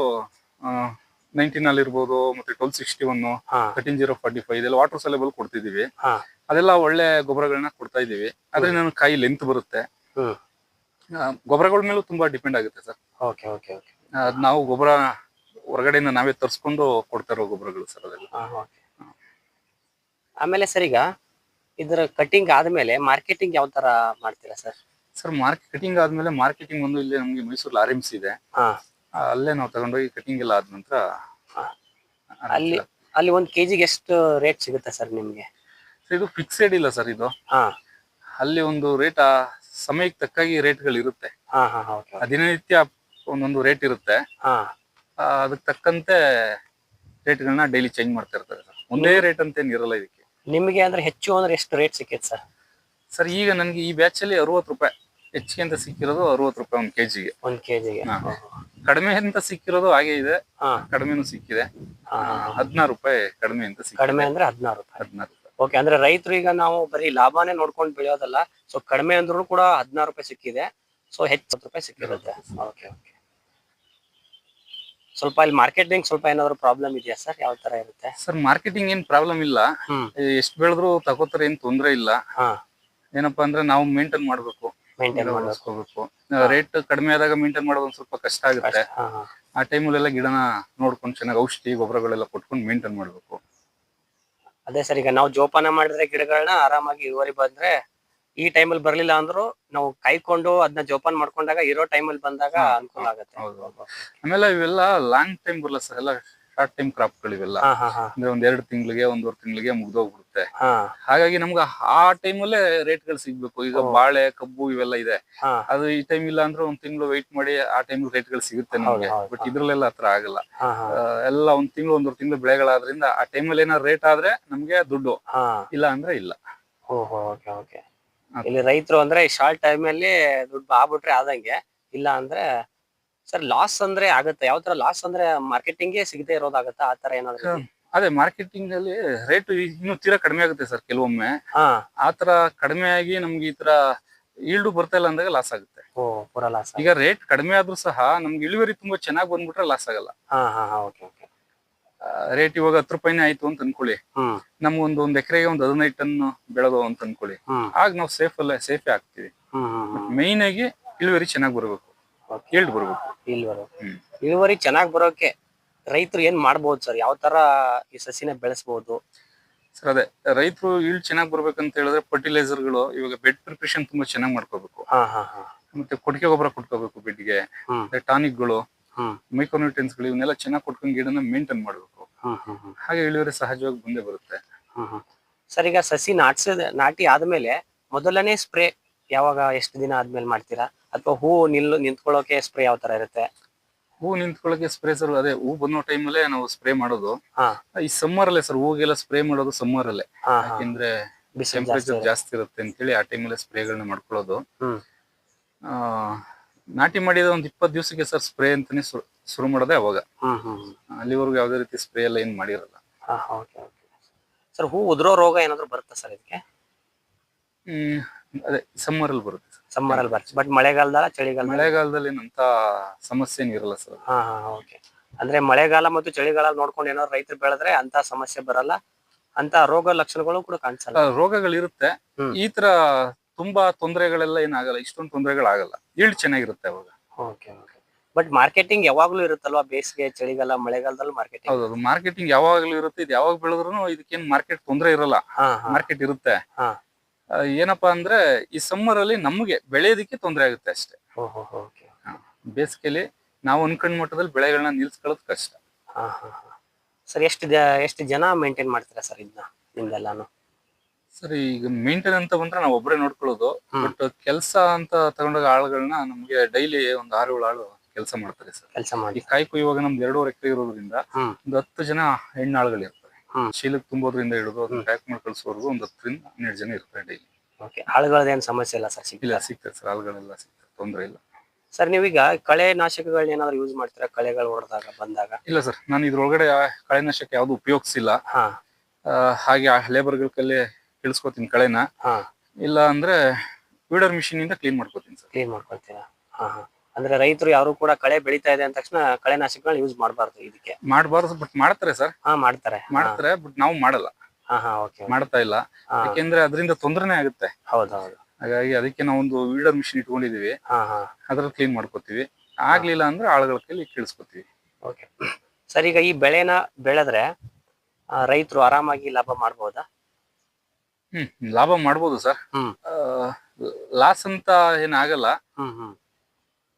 ನೈನ್ಟೀನ್ ಅಲ್ಲಿ ಇರ್ಬೋದು ಮತ್ತೆ ಟ್ವೆಲ್ ಸಿಕ್ಸ್ಟಿ ಒನ್ ಹಾ. ಜೀರೋ ಫಾರ್ಟಿ ಫೈವ್ ಇದೆಲ್ಲ ವಾಟರ್ ಸೆಲೆಬಲ್ ಕೊಡ್ತಿದೀವಿ ಅದೆಲ್ಲ ಒಳ್ಳೆ ಗೊಬ್ಬರಗಳನ್ನ ಕೊಡ್ತಾ ಇದೀವಿ ಆದ್ರೆ ನಾನು ಕೈ ಲೆಂತ್ ಬರುತ್ತೆ. ಗೊಬ್ಬರಗಳ ಮೇಲೂ ತುಂಬಾ ಡಿಪೆಂಡ್ ಆಗುತ್ತೆ ಸರ್. Okay okay okay. ಅದ್ ನಾವು ಗೊಬ್ಬರ ಹೊರಗಡೆಯಿಂದ ನಾವೇ ತರಿಸ್ಕೊಂಡು ಕೊಡ್ತಾ ಇರೋ ಗೊಬ್ಬರಗಳು ಸರ್ ಅದೆಲ್ಲ. ಆಮೇಲೆ ಸರ್ ಈಗ ಇದರ ಕಟಿಂಗ್ ಆದ್ಮೇಲೆ ಮಾರ್ಕೆಟಿಂಗ್ ಯಾವ ತರ ಮಾಡ್ತೀರಾ ಸರ್? ಸರ್ ಮಾರ್ಕೆಟಿಂಗ್ ಆದ್ಮೇಲೆ ಮಾರ್ಕೆಟಿಂಗ್ ಒಂದು ಇಲ್ಲಿ ನಮಗೆ ಮೈಸೂರಲ್ಲಿ ಆರ್ ಎಂ ಸಿ ಇದೆ. ಹಾ. ಆ, ಅಲ್ಲೇ ನಾವು ತಗೊಂಡೋಗಿ ಕಟಿಂಗ್ ಎಲ್ಲ ಆದ ನಂತರ ಹಾ. ಅಲ್ಲಿ ಅಲ್ಲಿ ಒಂದ್ ಕೆಜಿಗೆ ಎಷ್ಟು ರೇಟ್ ಸಿಗುತ್ತೆ ಸರ್ ನಿಮ್ಗೆ? ಇದು ಫಿಕ್ಸೆಡ್ ಇಲ್ಲ ಸರ್ ಇದು. ಹಾ. ಅಲ್ಲಿ ಒಂದು ರೇಟ್ ಆ ಸಮಯಕ್ಕೆ ತಕ್ಕಾಗಿ ರೇಟ್ಗಳು ಇರುತ್ತೆ. ಹಾ ಹಾ ಆ ದಿನನಿತ್ಯ ಒಂದೊಂದು ರೇಟ್ ಇರುತ್ತೆ. ಹಾ. ಆ, ಅದಕ್ಕೆ ತಕ್ಕಂತೆ ರೇಟ್ಗಳನ್ನ ಡೈಲಿ ಚೇಂಜ್ ಮಾಡ್ತಾ ಇರ್ತಾರೆ ಸರ್ ಒಂದೇ ರೇಟ್ ಅಂತ ಏನ್ ಇರಲ್ಲ ಇದಕ್ಕೆ. ನಿಮಗೆ ಅಂದ್ರೆ ಹೆಚ್ಚು ಅಂದ್ರೆ ಎಷ್ಟು ರೇಟ್ ಸಿಕ್ಕೈತೆ ಸರ್ ಸರ್ ಈಗ ನನಗೆ ಈ ಬ್ಯಾಚ್ ಅಲ್ಲಿ ಅರವತ್ತು ರೂಪಾಯಿ. ಹೆಚ್ಚಿಗೆ ಅಂತ ಸಿಕ್ಕಿರೋದು ಅರವತ್ತು ರೂಪಾಯಿ ಒಂದು ಕೆಜಿಗೆ ಒಂದ್ ಕೆಜಿಗೆ. ಹಾ. ಕಡಿಮೆ ಅಂತ ಸಿಕ್ಕಿರೋದು ಹಾಗೆ ಇದೆ. ಹಾ. ಕಡಿಮೆನೂ ಸಿಕ್ಕಿದೆ. ಹದಿನಾರು ರೂಪಾಯಿ ಕಡಿಮೆ ಅಂತ ಸಿಕ್ಕಿದೆ. ಕಡಿಮೆ ಅಂದ್ರೆ ಹದಿನಾರು ರೂಪಾಯಿ. ಹದಿನಾರು ರೂಪಾಯಿ. ಓಕೆ ಅಂದ್ರೆ ರೈತರು ಈಗ ನಾವು ಬರೀ ಲಾಭನೇ ನೋಡ್ಕೊಂಡು ಬೆಳೆಯೋದಲ್ಲ ಸೊ ಕಡಿಮೆ ಅಂದ್ರೂ ಕೂಡ ಹದಿನಾರು ರೂಪಾಯಿ ಸಿಕ್ಕಿದೆ. ಸೊ ಹೆಚ್ಚು ಹತ್ತು ರೂಪಾಯಿ ಸಿಕ್ಕಿರುತ್ತೆ. Okay okay. ಸ್ವಲ್ಪ ಇಲ್ಲಿ ಮಾರ್ಕೆಟಿಂಗ್ ಸ್ವಲ್ಪ ಏನಾದ್ರು ಪ್ರಾಬ್ಲಮ್ ಇದೆಯಾ ಸರ್? ಯಾವ ತರ ಇರುತ್ತೆ? ಸರ್ ಮಾರ್ಕೆಟಿಂಗ್ ಏನ್ ಪ್ರಾಬ್ಲಮ್ ಇಲ್ಲ. ಹ್ಮ್. ಎಷ್ಟು ಬೆಳೆದ್ರು ತಗೋತಾರೆ ಏನ್ ತೊಂದ್ರೆ ಇಲ್ಲ. ಹಾ. ಏನಪ್ಪಾ ಅಂದ್ರೆ ನಾವು ಮೇಂಟೈನ್ ಮಾಡ್ಬೇಕು. ಮೇಂಟೈನ್ ರೇಟ್ ಕಡಿಮೆ ಆದಾಗ ಮೇಂಟೈನ್ ಮಾಡೋದು ಒಂದ್ ಸ್ವಲ್ಪ ಕಷ್ಟ ಆಗುತ್ತೆ. ಆ ಟೈಮಲ್ಲೆಲ್ಲ ಗಿಡನ ನೋಡ್ಕೊಂಡು ಚೆನ್ನಾಗಿ ಔಷಧಿ ಗೊಬ್ಬರಗಳೆಲ್ಲ ಕೊಟ್ಕೊಂಡು ಮೇಂಟೈನ್ ಮಾಡ್ಬೇಕು. ಅದೇ ಸರ್ ಈಗ ನಾವು ಜೋಪಾನ ಮಾಡಿದ್ರೆ ಗಿಡಗಳನ್ನ ಆರಾಮಾಗಿ ಇಳುವರಿ ಬಂದ್ರೆ ಈ ಟೈಮಲ್ಲಿ ಬರ್ಲಿಲ್ಲ ಅಂದ್ರು ನಾವು ಕಾಯ್ಕೊಂಡು ಅದನ್ನ ಜೋಪಾನ ಮಾಡ್ಕೊಂಡಾಗ ಇರೋ ಟೈಮಲ್ಲಿ ಬಂದಾಗ ಅನುಕೂಲ ಆಗುತ್ತೆ. ಆಮೇಲೆ ಇವೆಲ್ಲ ಲಾಂಗ್ ಟೈಮ್ ಬರಲ್ಲ ಸರ್ ಎಲ್ಲ ಶಾರ್ಟ್ ಟೈಮ್ ಕ್ರಾಪ್ಗಳು ಗಳಿವೆಲ್ಲ. ಅಂದ್ರೆ ಒಂದ್ ಎರಡು ತಿಂಗಳಿಗೆ ಒಂದೂವರೆ ತಿಂಗಳಿಗೆ ಮುಗ್ದೋಗ್ಬಿಡುತ್ತೆ. ಹಾಗಾಗಿ ನಮ್ಗೆ ಆ ಟೈಮಲ್ಲೇ ರೇಟ್ಗಳು ಸಿಗ್ಬೇಕು. ಈಗ ಬಾಳೆ ಕಬ್ಬು ಇವೆಲ್ಲ ಇದೆ. ಅದು ಈ ಟೈಮ್ ಇಲ್ಲ ಅಂದ್ರೆ ಒಂದ್ ತಿಂಗಳು ವೈಟ್ ಮಾಡಿ ಆ ಟೈಮ್ ರೇಟ್ಗಳು ಸಿಗುತ್ತೆ ನಮಗೆ. ಬಟ್. ಇದ್ರಲ್ಲೆಲ್ಲ ಹತ್ರ ಆಗಲ್ಲ. ಎಲ್ಲ ಒಂದ್ ತಿಂಗಳು ಒಂದೂವರೆ ತಿಂಗಳು ಬೆಳೆಗಳಾದ್ರಿಂದ ಆ ಟೈಮಲ್ಲಿ ಏನಾದ್ರು ರೇಟ್ ಆದ್ರೆ ನಮ್ಗೆ ದುಡ್ಡು. ಇಲ್ಲ ಅಂದ್ರೆ ಇಲ್ಲ. ಇಲ್ಲಿ ರೈತರು ಅಂದ್ರೆ ಶಾರ್ಟ್ ಟೈಮ್ ಅಲ್ಲಿ ದುಡ್ಡು ಆಗ್ಬಿಟ್ರೆ ಆದಂಗೆ. ಇಲ್ಲ ಅಂದ್ರೆ ಸರ್ ಲಾಸ್ ಅಂದ್ರೆ ಆಗುತ್ತೆ. ಯಾವ ತರ ಲಾಸ್ ಅಂದ್ರೆ ಮಾರ್ಕೆಟಿಂಗ್ ಸಿಗದೆ ಇರೋದಾಗತ್ತಾ? ಆ ತರ ಏನಾದ್ರು ಅದೇ ಮಾರ್ಕೆಟಿಂಗ್ ಅಲ್ಲಿ ರೇಟ್ ಇನ್ನು ತೀರಾ ಕಡಿಮೆ ಆಗುತ್ತೆ ಸರ್ ಕೆಲವೊಮ್ಮೆ. ಆತರ ಕಡಿಮೆ ಆಗಿ ನಮ್ಗೆ ಈ ತರ ಈಲ್ಡು ಬರ್ತಾ ಇಲ್ಲ ಅಂದಾಗ ಲಾಸ್ ಆಗುತ್ತೆ. ಈಗ ರೇಟ್ ಕಡಿಮೆ ಆದ್ರೂ ಸಹ ನಮ್ಗೆ ಇಳುವರಿ ತುಂಬಾ ಚೆನ್ನಾಗಿ ಬಂದ್ಬಿಟ್ರೆ ಲಾಸ್ ಆಗಲ್ಲ. ರೇಟ್ ಇವಾಗ ಹತ್ತು ರೂಪಾಯಿನೇ ಆಯ್ತು ಅಂತ ಅನ್ಕೊಳ್ಳಿ. ನಮ್ಗೊಂದು ನಮ್ಗೆ ಒಂದು ಒಂದ್ ಎಕರೆಗೆ ಒಂದ್ ಹದಿನೈದು ಟನ್ ಬೆಳೆದು ಅಂತ ಅನ್ಕೊಳ್ಳಿ. ಆಗ ನಾವು ಸೇಫ್ ಅಲ್ಲ ಸೇಫೇ ಆಗ್ತೀವಿ. ಮೈನ್ ಆಗಿ ಇಳುವರಿ ಚೆನ್ನಾಗಿ ಬರಬೇಕು. Okay. ಬರ್ಬೇಕು ಬರಬೇಕು ಇಳುವರಿ ಚೆನ್ನಾಗಿ ಬರೋಕೆ ರೈತರು ಏನ್ ಮಾಡ್ಬೋದು ಸರ್? ಯಾವ ತರ ಈ ಸಸಿನ ಬೆಳೆಸಬಹುದು ಸರ್ ಅದೇ ರೈತರು ಇಳ್ ಚೆನ್ನಾಗಿ ಬರ್ಬೇಕಂತ ಹೇಳಿದ್ರೆ ಫರ್ಟಿಲೈಸರ್ಗಳು ಇವಾಗ ಬೆಡ್ ಪ್ರಿಪ್ರೇಷನ್ ತುಂಬಾ ಚೆನ್ನಾಗಿ ಮಾಡ್ಕೋಬೇಕು. ಹಾ ಹಾ ಹಾ. ಮತ್ತೆ ಕೊಟ್ಟಿಗೆ ಗೊಬ್ಬರ ಕೊಟ್ಕೋಬೇಕು ಬೆಡ್ಗೆ ಹ್ಮ್. ಟಾನಿಕ್ಗಳು ಹ್ಮ್. ಮೈಕ್ರೋನ್ಯೂಟ್ರಿಯನ್ಸ್ಗಳು ಇವನ್ನೆಲ್ಲ ಚೆನ್ನಾಗಿ ಕೊಟ್ಕೊಂಡು ಗಿಡನ ಮೇಂಟೈನ್ ಮಾಡಬೇಕು. ಹಾಗೆ ಇಳುವರಿ ಸಹಜವಾಗಿ ಬಂದೇ ಬರುತ್ತೆ. ಸರ್ ಈಗ ಸಸಿ ನಾಟ್ಸದ ನಾಟಿ ಆದ್ಮೇಲೆ ಮೊದಲನೇ ಸ್ಪ್ರೇ ಯಾವಾಗ ಎಷ್ಟು ದಿನ ಆದ್ಮೇಲೆ ಮಾಡ್ತೀರಾ? ಅಥವಾ ಹೂ ನಿಲ್ಲು ನಿಂತ್ಕೊಳ್ಳೋಕೆ ಸ್ಪ್ರೇ ಯಾವ ತರ ಇರುತ್ತೆ? ಹೂ ನಿಂತ್ಕೊಳ್ಳೋಕೆ ಸ್ಪ್ರೇ ಸರ್ ಅದೇ ಹೂ ಬಂದೋ ಟೈಮಲ್ಲೇ ನಾವು ಸ್ಪ್ರೇ ಮಾಡೋದು. ಹಾ. ಈ ಸಮ್ಮರ್ ಅಲ್ಲೇ ಸರ್ ಹೂಗೆಲ್ಲ ಸ್ಪ್ರೇ ಮಾಡೋದು ಸಮ್ಮರ್ ಅಲ್ಲೇ. ಹಾ ಹಾ. ಯಾಕೆಂದ್ರೆ ಟೆಂಪರೇಚರ್ ಇರುತ್ತೆ. ಜಾಸ್ತಿ ಇರುತ್ತೆ ಅಂತೇಳಿ ಆ ಟೈಮಲ್ಲೇ ಸ್ಪ್ರೇಗಳನ್ನ ಮಾಡ್ಕೊಳ್ಳೋದು. ಹ್ಮ್. ಆ, ನಾಟಿ ಮಾಡಿದ ಒಂದ್ ಇಪ್ಪತ್ ದಿವಸಕ್ಕೆ ಸರ್ ಸ್ಪ್ರೇ ಅಂತಾನೆ ಶುರು ಶುರು ಮಾಡೋದೇ ಅವಾಗ. ಹ್ಮ್ ಹ್ಮ್ ಹ್ಮ್. ಅಲ್ಲಿವರೆಗೂ ಯಾವುದೇ ರೀತಿ ಸ್ಪ್ರೇ ಎಲ್ಲ ಏನ್ ಮಾಡಿರಲ್ಲ. ಹಾ ಓಕೆ ಓಕೆ ಸರ್ ಹೂ ಉದ್ರೋ ರೋಗ ಏನಾದ್ರು ಬರುತ್ತಾ ಸರ್ ಇದಕ್ಕೆ? ಹ್ಮ್ ಅದೇ ಸಮ್ಮರ್ ಅಲ್ಲಿ ಬರುತ್ತೆ ಸರ್ ಸಮ್ಮರ್ ಅಲ್ಲಿ ಬರುತ್ತೆ. ಬಟ್ ಮಳೆಗಾಲದಲ್ಲ ಚಳಿಗಾಲ ಮಳೆಗಾಲದಲ್ಲಿ ಏನಂತ ಸಮಸ್ಯೆ ಏನು ಇರಲ್ಲ ಸರ್ ಹಾ ಹಾ ಓಕೆ ಅಂದ್ರೆ ಮಳೆಗಾಲ ಮತ್ತು ಚಳಿಗಾಲ ನೋಡ್ಕೊಂಡು ಏನಾದ್ರು ರೈತರು ಬೆಳೆದ್ರೆ ಅಂತ ಸಮಸ್ಯೆ ಬರಲ್ಲ. ಅಂತ ರೋಗ ಲಕ್ಷಣಗಳು ಕೂಡ ಕಾಣಿಸಲ್ಲ. ರೋಗಗಳಿರುತ್ತೆ ಹ್ಮ್. ಈ ತರ ತುಂಬಾ ತೊಂದರೆಗಳೆಲ್ಲ ಏನಾಗಲ್ಲ ಇಷ್ಟೊಂದು ತೊಂದರೆಗಳಾಗಲ್ಲ ಈಲ್ಡ್ ಚೆನ್ನಾಗಿರುತ್ತೆ ಅವಾಗ. ಓಕೆ ಓಕೆ ಬಟ್ ಮಾರ್ಕೆಟಿಂಗ್ ಯಾವಾಗ್ಲೂ ಇರುತ್ತಲ್ವಾ? ಬೇಸಿಗೆ ಚಳಿಗಾಲ ಮಳೆಗಾಲದಲ್ಲಿ ಮಾರ್ಕೆಟಿಂಗ್ ಹೌದು ಮಾರ್ಕೆಟಿಂಗ್ ಯಾವಾಗಲೂ ಇರುತ್ತೆ. ಇದು ಯಾವಾಗ ಬೆಳೆದ್ರು ಇದಕ್ಕೇನು ಮಾರ್ಕೆಟ್ ತೊಂದರೆ ಇರಲ್ಲ. ಹಾ ಹಾ. ಮಾರ್ಕೆಟ್ ಇರುತ್ತೆ. ಹಾ. ಏನಪ್ಪಾ ಅಂದ್ರೆ ಈ ಸಮ್ಮರ್ ಅಲ್ಲಿ ನಮಗೆ ಬೆಳೆಯೋದಕ್ಕೆ ತೊಂದರೆ ಆಗುತ್ತೆ ಅಷ್ಟೇ. ಬೇಸಿಗೆಲಿ ನಾವು ಅನ್ಕೊಂಡ್ ಮಟ್ಟದಲ್ಲಿ ಬೆಳೆಗಳನ್ನ ನಿಲ್ಸ್ಕೊಳ್ಳೋದು ಕಷ್ಟ. ಸರ್ ಎಷ್ಟು ಎಷ್ಟು ಜನ ಮೇಂಟೈನ್ ಮಾಡ್ತೀರಾ ಸರ್ ಇದನ್ನ ನಿಮ್ದೆಲ್ಲಾನು? ಸರಿ ಈಗ ಮೇಂಟೈನ್ ಅಂತ ಬಂದ್ರೆ ನಾವು ಒಬ್ಬರೇ ನೋಡ್ಕೊಳ್ಳೋದು ಬಟ್ ಕೆಲಸ ಅಂತ ತಗೊಂಡಾಗ ಆಳುಗಳನ್ನ ನಮ್ಗೆ ಡೈಲಿ ಒಂದು ಆರು ಏಳು ಆಳು ಕೆಲಸ ಮಾಡ್ತಾರೆ ಸರ್. ಕೆಲಸ ಮಾಡಿ. ಕಾಯಿ ಕುಯ್ಯುವಾಗ ನಮ್ದು ಎರಡೂವರೆ ಎಕರೆ ಇರೋದ್ರಿಂದ. ಒಂದು ಹತ್ತು ಜನ ಹೆಣ್ಣಾಳುಗಳು. ಚೀಲಕ್ಕೆ ತುಂಬೋದ್ರಿಂದ ಹಿಡಿದು ಅದನ್ನ ಪ್ಯಾಕ್ ಮಾಡಿ ಕಳಿಸೋವರೆಗೂ ಒಂದು ಹತ್ತರಿಂದ ಹನ್ನೆರಡು ಜನ ಇರ್ತಾರೆ ಡೈಲಿ ಓಕೆ ಆಳುಗಳದೇನು ಸಮಸ್ಯೆ ಇಲ್ಲ ಸರ್ ಇಲ್ಲ ಸಿಗ್ತದೆ ಸರ್ ಆಳುಗಳೆಲ್ಲ ಸಿಗ್ತದೆ ತೊಂದರೆ ಇಲ್ಲ. ಸರ್ ನೀವೀಗ ಕಳೆ ನಾಶಕಗಳನ್ನ ಏನಾದ್ರು ಯೂಸ್ ಮಾಡ್ತೀರಾ ಕಳೆಗಳು ಹೊಡೆದಾಗ ಬಂದಾಗ? ಇಲ್ಲ ಸರ್ ನಾನು ಇದ್ರೊಳಗಡೆ ಕಳೆನಾಶಕ ಯಾವ್ದು ಉಪಯೋಗಿಸಿಲ್ಲ. ಹಾ. ಆ, ಹಾಗೆ ಲೇಬರ್ಗಳ ಕಲ್ಲೇ ಇಳಿಸ್ಕೊತೀನಿ ಕಳೆನ. ಹಾ. ಇಲ್ಲ ಅಂದ್ರೆ ವೀಡರ್ ಮಿಷಿನ್ ಇಂದ ಕ್ಲೀನ್ ಮಾಡ್ಕೋತೀನಿ ಸರ್. ಕ್ಲೀನ್ ಮಾಡ್ಕೊಳ್ತೀರಾ ಹಾ ಹಾ. ಅಂದ್ರೆ ರೈತರು ಯಾರು ಕೂಡ ಕಳೆ ಬೆಳೀತಾ ಇದೆ ಅಂದ ತಕ್ಷಣ ಕಳೆ ನಾಶಕಗಳನ್ನ ಯೂಸ್ ಮಾಡಬಾರ್ದು ಇದಕ್ಕೆ. ಮಾಡಬಾರ್ದು ಬಟ್ ಮಾಡ್ತಾರೆ ಸರ್ ಹಾ ಮಾಡ್ತಾರೆ. ಮಾಡ್ತಾರೆ ಬಟ್ ನಾವು ಮಾಡಲ್ಲ. ಹಾ ಹಾ ಓಕೆ ಮಾಡ್ತಾ ಇಲ್ಲ. ಯಾಕೆಂದ್ರೆ ಅದರಿಂದ ತೊಂದರೆನೇ ಆಗುತ್ತೆ. ಹೌದೌದು ಹೌದು. ಹಾಗಾಗಿ ಅದಕ್ಕೆ ನಾವು ಒಂದು ವೀಡರ್ ಮಿಷಿನ್ ಇಟ್ಕೊಂಡಿದೀವಿ. ಹಾ ಹಾ. ಅದ್ರಲ್ಲಿ ಕ್ಲೀನ್ ಮಾಡ್ಕೋತೀವಿ. ಆಗ್ಲಿಲ್ಲ ಅಂದ್ರೆ ಆಳುಗಳ ಕೈಲಿ ಕೇಳಿಸ್ಕೊತೀವಿ. ಓಕೆ ಸರ್ ಈಗ ಈ ಬೆಳೆನ ಬೆಳೆದ್ರೆ ರೈತರು ಆರಾಮಾಗಿ ಲಾಭ ಮಾಡಬಹುದಾ ಹ್ಮ್ ಲಾಭ ಮಾಡ್ಬೋದು ಸರ್ ಲಾಸ್ ಅಂತ ಏನಾಗಲ್ಲ ಹ್ಮ್ ಹ್ಮ್.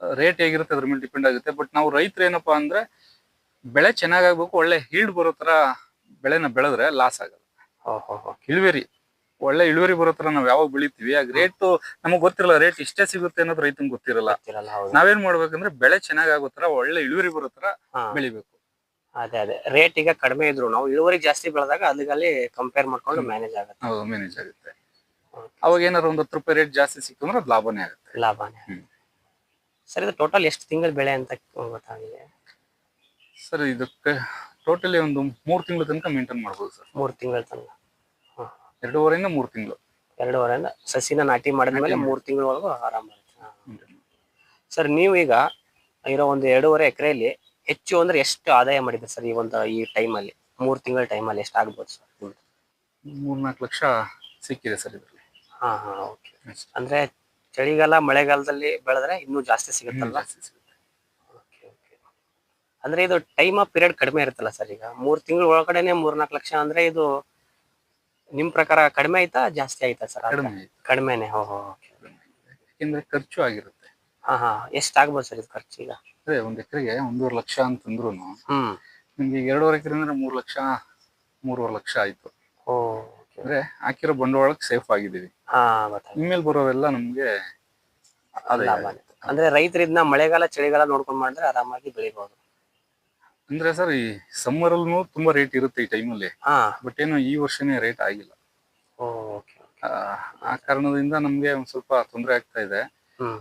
ರೇಟ್ ಹೇಗಿರುತ್ತೆ ಅದ್ರ ಮೇಲೆ ಡಿಪೆಂಡ್ ಆಗುತ್ತೆ. ಬಟ್ ನಾವು ರೈತರು ಏನಪ್ಪಾ ಅಂದ್ರೆ ಬೆಳೆ ಚೆನ್ನಾಗಾಗ್ಬೇಕು ಒಳ್ಳೆ ಹೀಲ್ಡ್ ಬರೋ ತರ ಬೆಳೆನ ಬೆಳೆದ್ರೆ ಲಾಸ್ ಆಗಲ್ಲ. ಇಳುವರಿ ಒಳ್ಳೆ ಇಳುವರಿ ಬರೋ ತರ ನಾವ್ ಯಾವಾಗ ಬೆಳಿತೀವಿ ಆಗ ರೇಟ್ ನಮಗ್ ಗೊತ್ತಿರಲ್ಲ ರೇಟ್ ಇಷ್ಟೇ ಸಿಗುತ್ತೆ ಅನ್ನೋದು ರೈತನ್ ಗೊತ್ತಿರಲ್ಲ. ನಾವೇನ್ ಮಾಡ್ಬೇಕಂದ್ರೆ ಬೆಳೆ ಚೆನ್ನಾಗಾಗೋ ತರ ಒಳ್ಳೆ ಇಳುವರಿ ಬರೋ ತರ ಬೆಳಿಬೇಕು. ಅದೇ ಅದೇ. ರೇಟ್ ಈಗ ಕಡಿಮೆ ಇದ್ರು ನಾವು ಇಳುವರಿ ಜಾಸ್ತಿ ಬೆಳೆದಾಗ ಅದಕ್ಕಲ್ಲಿ ಕಂಪೇರ್ ಮಾಡ್ಕೊಂಡು ಮ್ಯಾನೇಜ್ ಆಗುತ್ತೆ. ಮ್ಯಾನೇಜ್ ಆಗುತ್ತೆ. ಅವಾಗ ಏನಾದ್ರು ಒಂದ್ ಹತ್ತು ರೂಪಾಯಿ ರೇಟ್ ಜಾಸ್ತಿ ಸಿಕ್ಕಂದ್ರೆ ಅಂದ್ರೆ ಲಾಭನೇ ಆಗುತ್ತೆ. ಲಾಭನೇ. ಸರ್ ಇದು ಟೋಟಲ್ ಎಷ್ಟು ತಿಂಗಳ ಬೆಳೆ ಅಂತ ಗೊತ್ತಾಗಿದೆ ಸರ್ ಇದಕ್ಕೆ ಟೋಟಲಿ ಒಂದು ಮೂರು ತಿಂಗಳ ತನಕ ಮೇಂಟೈನ್ ಮಾಡ್ಬೋದು ಸರ್. ಮೂರು ತಿಂಗಳ ತನಕ. ಎರಡೂವರೆಯಿಂದ ಮೂರು ತಿಂಗಳು. ಎರಡೂವರೆಯಿಂದ ಸಸಿನ ನಾಟಿ ಮಾಡಿದ್ಮೇಲೆ ಮೇಲೆ ಮೂರು ತಿಂಗಳವರೆಗೂ ಆರಾಮ ಸರ್ ನೀವು ಈಗ ಇರೋ ಒಂದು ಎರಡೂವರೆ ಎಕರೆಯಲ್ಲಿ ಹೆಚ್ಚು ಅಂದ್ರೆ ಎಷ್ಟು ಆದಾಯ ಮಾಡಿದೆ ಸರ್ ಈ ಒಂದು ಈ ಟೈಮಲ್ಲಿ? ಮೂರು ತಿಂಗಳ ಟೈಮಲ್ಲಿ ಎಷ್ಟು ಆಗ್ಬೋದು ಸರ್? ಮೂರ್ನಾಲ್ಕು ಲಕ್ಷ ಸಿಕ್ಕಿದೆ ಸರ್ ಇದರಲ್ಲಿ. ಹಾ ಹಾ ಓಕೆ. ಅಂದ್ರೆ ಚಳಿಗಾಲ ಮಳೆಗಾಲದಲ್ಲಿ ಬೆಳೆದ್ರೆ ಇನ್ನೂ ಜಾಸ್ತಿ ಸಿಗುತ್ತಲ್ಲ. ಅಂದ್ರೆ ಇದು ಟೈಮ್ ಆಫ್ ಪೀರಿಯಡ್ ಕಡಿಮೆ ಇರುತ್ತಲ್ಲ ಸರ್ ಈಗ? ಮೂರ್ ತಿಂಗಳ ಒಳಗಡೆನೆ ಮೂರ್ನಾಲ್ಕು ಲಕ್ಷ ಅಂದ್ರೆ ಇದು ನಿಮ್ ಪ್ರಕಾರ ಕಡಿಮೆ ಆಯ್ತಾ ಜಾಸ್ತಿ ಆಯ್ತಾ ಸರ್ ಕಡಿಮೆನೆ ಯಾಕೆಂದ್ರೆ ಖರ್ಚು ಆಗಿರುತ್ತೆ. ಹಾ ಹಾ. ಎಷ್ಟ್ ಆಗ್ಬೋದು ಸರ್ ಇದು ಖರ್ಚು ಈಗ? ಅದೇ ಒಂದ್ ಎಕರೆಗೆ ಒಂದೂವರೆ ಲಕ್ಷ ಅಂತಂದ್ರು ಹ್ಮ್. ನಿಮ್ಗೆ ಎರಡೂವರೆ ಎಕರೆ ಅಂದ್ರೆ ಮೂರ್ ಲಕ್ಷ ಮೂರುವರೆ ಲಕ್ಷ ಆಯ್ತು. ಅಂದ್ರೆ ಹಾಕಿರೋ ಬಂಡವಾಳಕ್ಕೆ ಸೇಫ್ ಆಗಿದ್ದೀವಿ. ಹಾ ಗೊತ್ತಾಯ್ತು. ಇನ್ಮೇಲೆ ಬರೋವೆಲ್ಲ ನಮ್ಗೆ ನಮಗೆ. ಅಂದ್ರೆ ರೈತರು ಇದನ್ನ ಮಳೆಗಾಲ ಚಳಿಗಾಲ ನೋಡ್ಕೊಂಡ್ ಮಾಡಿದ್ರೆ ಆರಾಮಾಗಿ ಬೆಳಿಬಹುದು ಅಂದ್ರೆ ಸರ್ ಈ ಸಮ್ಮರ್ ಅಲ್ಲೂ ತುಂಬಾ ರೇಟ್ ಇರುತ್ತೆ ಈ ಟೈಮಲ್ಲಿ ಹಾ. ಬಟ್ ಏನು ಈ ವರ್ಷನೇ ರೇಟ್ ಆಗಿಲ್ಲ. ಓಕೆ ಆ, ಆ ಕಾರಣದಿಂದ ನಮ್ಗೆ ಒಂದ್ ಸ್ವಲ್ಪ ತೊಂದರೆ ಆಗ್ತಾ ಇದೆ. ಹ್ಮ್.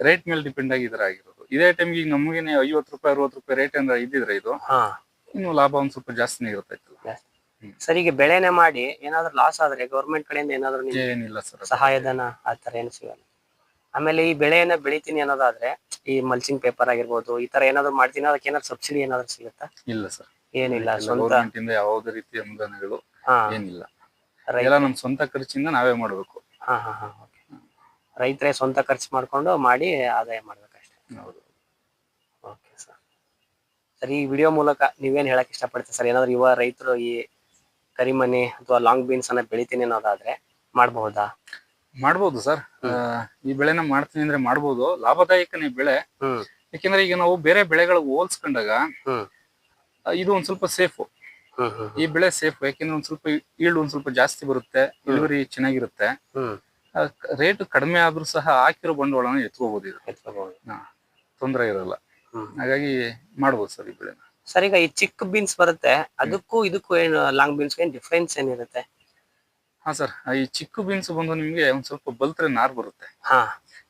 ರೇಟ್ ಮೇಲೆ ಡಿಪೆಂಡ್ ಆಗಿ ಇದರ ಆಗಿರೋದು. ಇದೇ ಟೈಮ್ಗೆ ಈಗ ನಮಗೇನೆ ಐವತ್ತು ರೂಪಾಯಿ ಅರವತ್ತು ರೂಪಾಯಿ ರೇಟ್ ಅಂದ್ರೆ ಇದ್ದಿದ್ರೆ ಇದು ಹಾ. ಇನ್ನು ಲಾಭ ಒಂದ್ ಸ್ವಲ್ಪ ಜಾಸ್ತಿನೇ ಇರುತ್ತೆ ಸರ್ ಈಗ ಬೆಳೆನೆ ಮಾಡಿ ಏನಾದ್ರು ಲಾಸ್ ಆದ್ರೆ ಗೌರ್ಮೆಂಟ್ ಕಡೆಯಿಂದ ಏನಾದ್ರು ನಿಮ್ಗೆ ಏನಿಲ್ಲ ಸರ್. ಸಹಾಯಧನ ಆ ತರ ಏನು ಸಿಗಲ್ಲ. ಆಮೇಲೆ ಈ ಬೆಳೆಯನ್ನ ಬೆಳಿತೀನಿ ಅನ್ನೋದಾದ್ರೆ ಈ ಮಲ್ಚಿಂಗ್ ಪೇಪರ್ ಆಗಿರ್ಬೋದು ಈ ತರ ಏನಾದ್ರು ಮಾಡ್ತೀನಿ ಅದಕ್ಕೆ ಏನಾದ್ರು ಸಬ್ಸಿಡಿ ಏನಾದ್ರು ಸಿಗುತ್ತಾ? ಇಲ್ಲ ಸರ್. ಏನಿಲ್ಲ ಸ್ವಂತ ಗೌರ್ಮೆಂಟ್ ಇಂದ ಯಾವುದೇ ರೀತಿಯ ಅನುದಾನಗಳು ಹಾ. ಏನಿಲ್ಲ. ರೈ- ಎಲ್ಲ ನಮ್ ಸ್ವಂತ ಖರ್ಚಿಂದ ನಾವೇ ಮಾಡ್ಬೇಕು. ಹಾ ಹಾ ಹಾ okay. ರೈತರೇ ಸ್ವಂತ ಖರ್ಚು ಮಾಡ್ಕೊಂಡು ಮಾಡಿ ಆದಾಯ ಮಾಡ್ಬೇಕಷ್ಟೇ. ಹೌದು. Okay sir. ಸರ್ ಈ ವಿಡಿಯೋ ಮೂಲಕ ನೀವೇನ್ ಹೇಳಕ್ ಇಷ್ಟಪಡ್ತೀರಿ ಸರ್? ಏನಾದ್ರು ಯುವ ರೈತರು ಈ ಕರಿಮನಿ ಅಥವಾ ಲಾಂಗ್ ಬೀನ್ಸ್ ಅನ್ನ ಬೆಳಿತೀನಿ ಅನ್ನೋದಾದ್ರೆ ಮಾಡಬಹುದಾ? ಮಾಡ್ಬೋದು ಸರ್. ಈ ಬೆಳೆನ ಮಾಡ್ತೀನಿ ಅಂದ್ರೆ ಮಾಡ್ಬೋದು. ಲಾಭದಾಯಕನೇ ಬೆಳೆ. ಯಾಕೆಂದ್ರೆ ಈಗ ನಾವು ಬೇರೆ ಬೆಳೆಗಳ ಹೋಲ್ಸ್ಕೊಂಡಾಗ ಇದು ಒಂದ್ ಸ್ವಲ್ಪ ಸೇಫ್ ಈ ಬೆಳೆ ಸೇಫ್ ಯಾಕೆಂದ್ರೆ ಒಂದ್ ಸ್ವಲ್ಪ ಈಲ್ಡ್ ಒಂದ್ ಸ್ವಲ್ಪ ಜಾಸ್ತಿ ಬರುತ್ತೆ. ಇಳುವರಿ ಚೆನ್ನಾಗಿರುತ್ತೆ. ರೇಟ್ ಕಡಿಮೆ ಆದ್ರೂ ಸಹ ಹಾಕಿರೋ ಬಂಡವಾಳನ ಎತ್ಕೋಬಹುದು ಇದು ತೊಂದ್ರೆ ಇರಲ್ಲ. ಹಾಗಾಗಿ ಮಾಡ್ಬೋದು ಸರ್ ಈ ಬೆಳೆನ. ಸರ್ ಈಗ ಈ ಚಿಕ್ಕ ಬೀನ್ಸ್ ಬರುತ್ತೆ ಅದಕ್ಕೂ ಇದಕ್ಕೂ ಏನು ಲಾಂಗ್ ಬೀನ್ಸ್ ಏನ್ ಡಿಫ್ರೆನ್ಸ್ ಏನಿರುತ್ತೆ? ಹಾ ಸರ್ ಈ ಚಿಕ್ಕ ಬೀನ್ಸ್ ಬಂದು ನಿಮ್ಗೆ ಒಂದ್ ಸ್ವಲ್ಪ ಬಲ್ತ್ರೆ ನಾರ್ ಬರುತ್ತೆ. ಹಾ.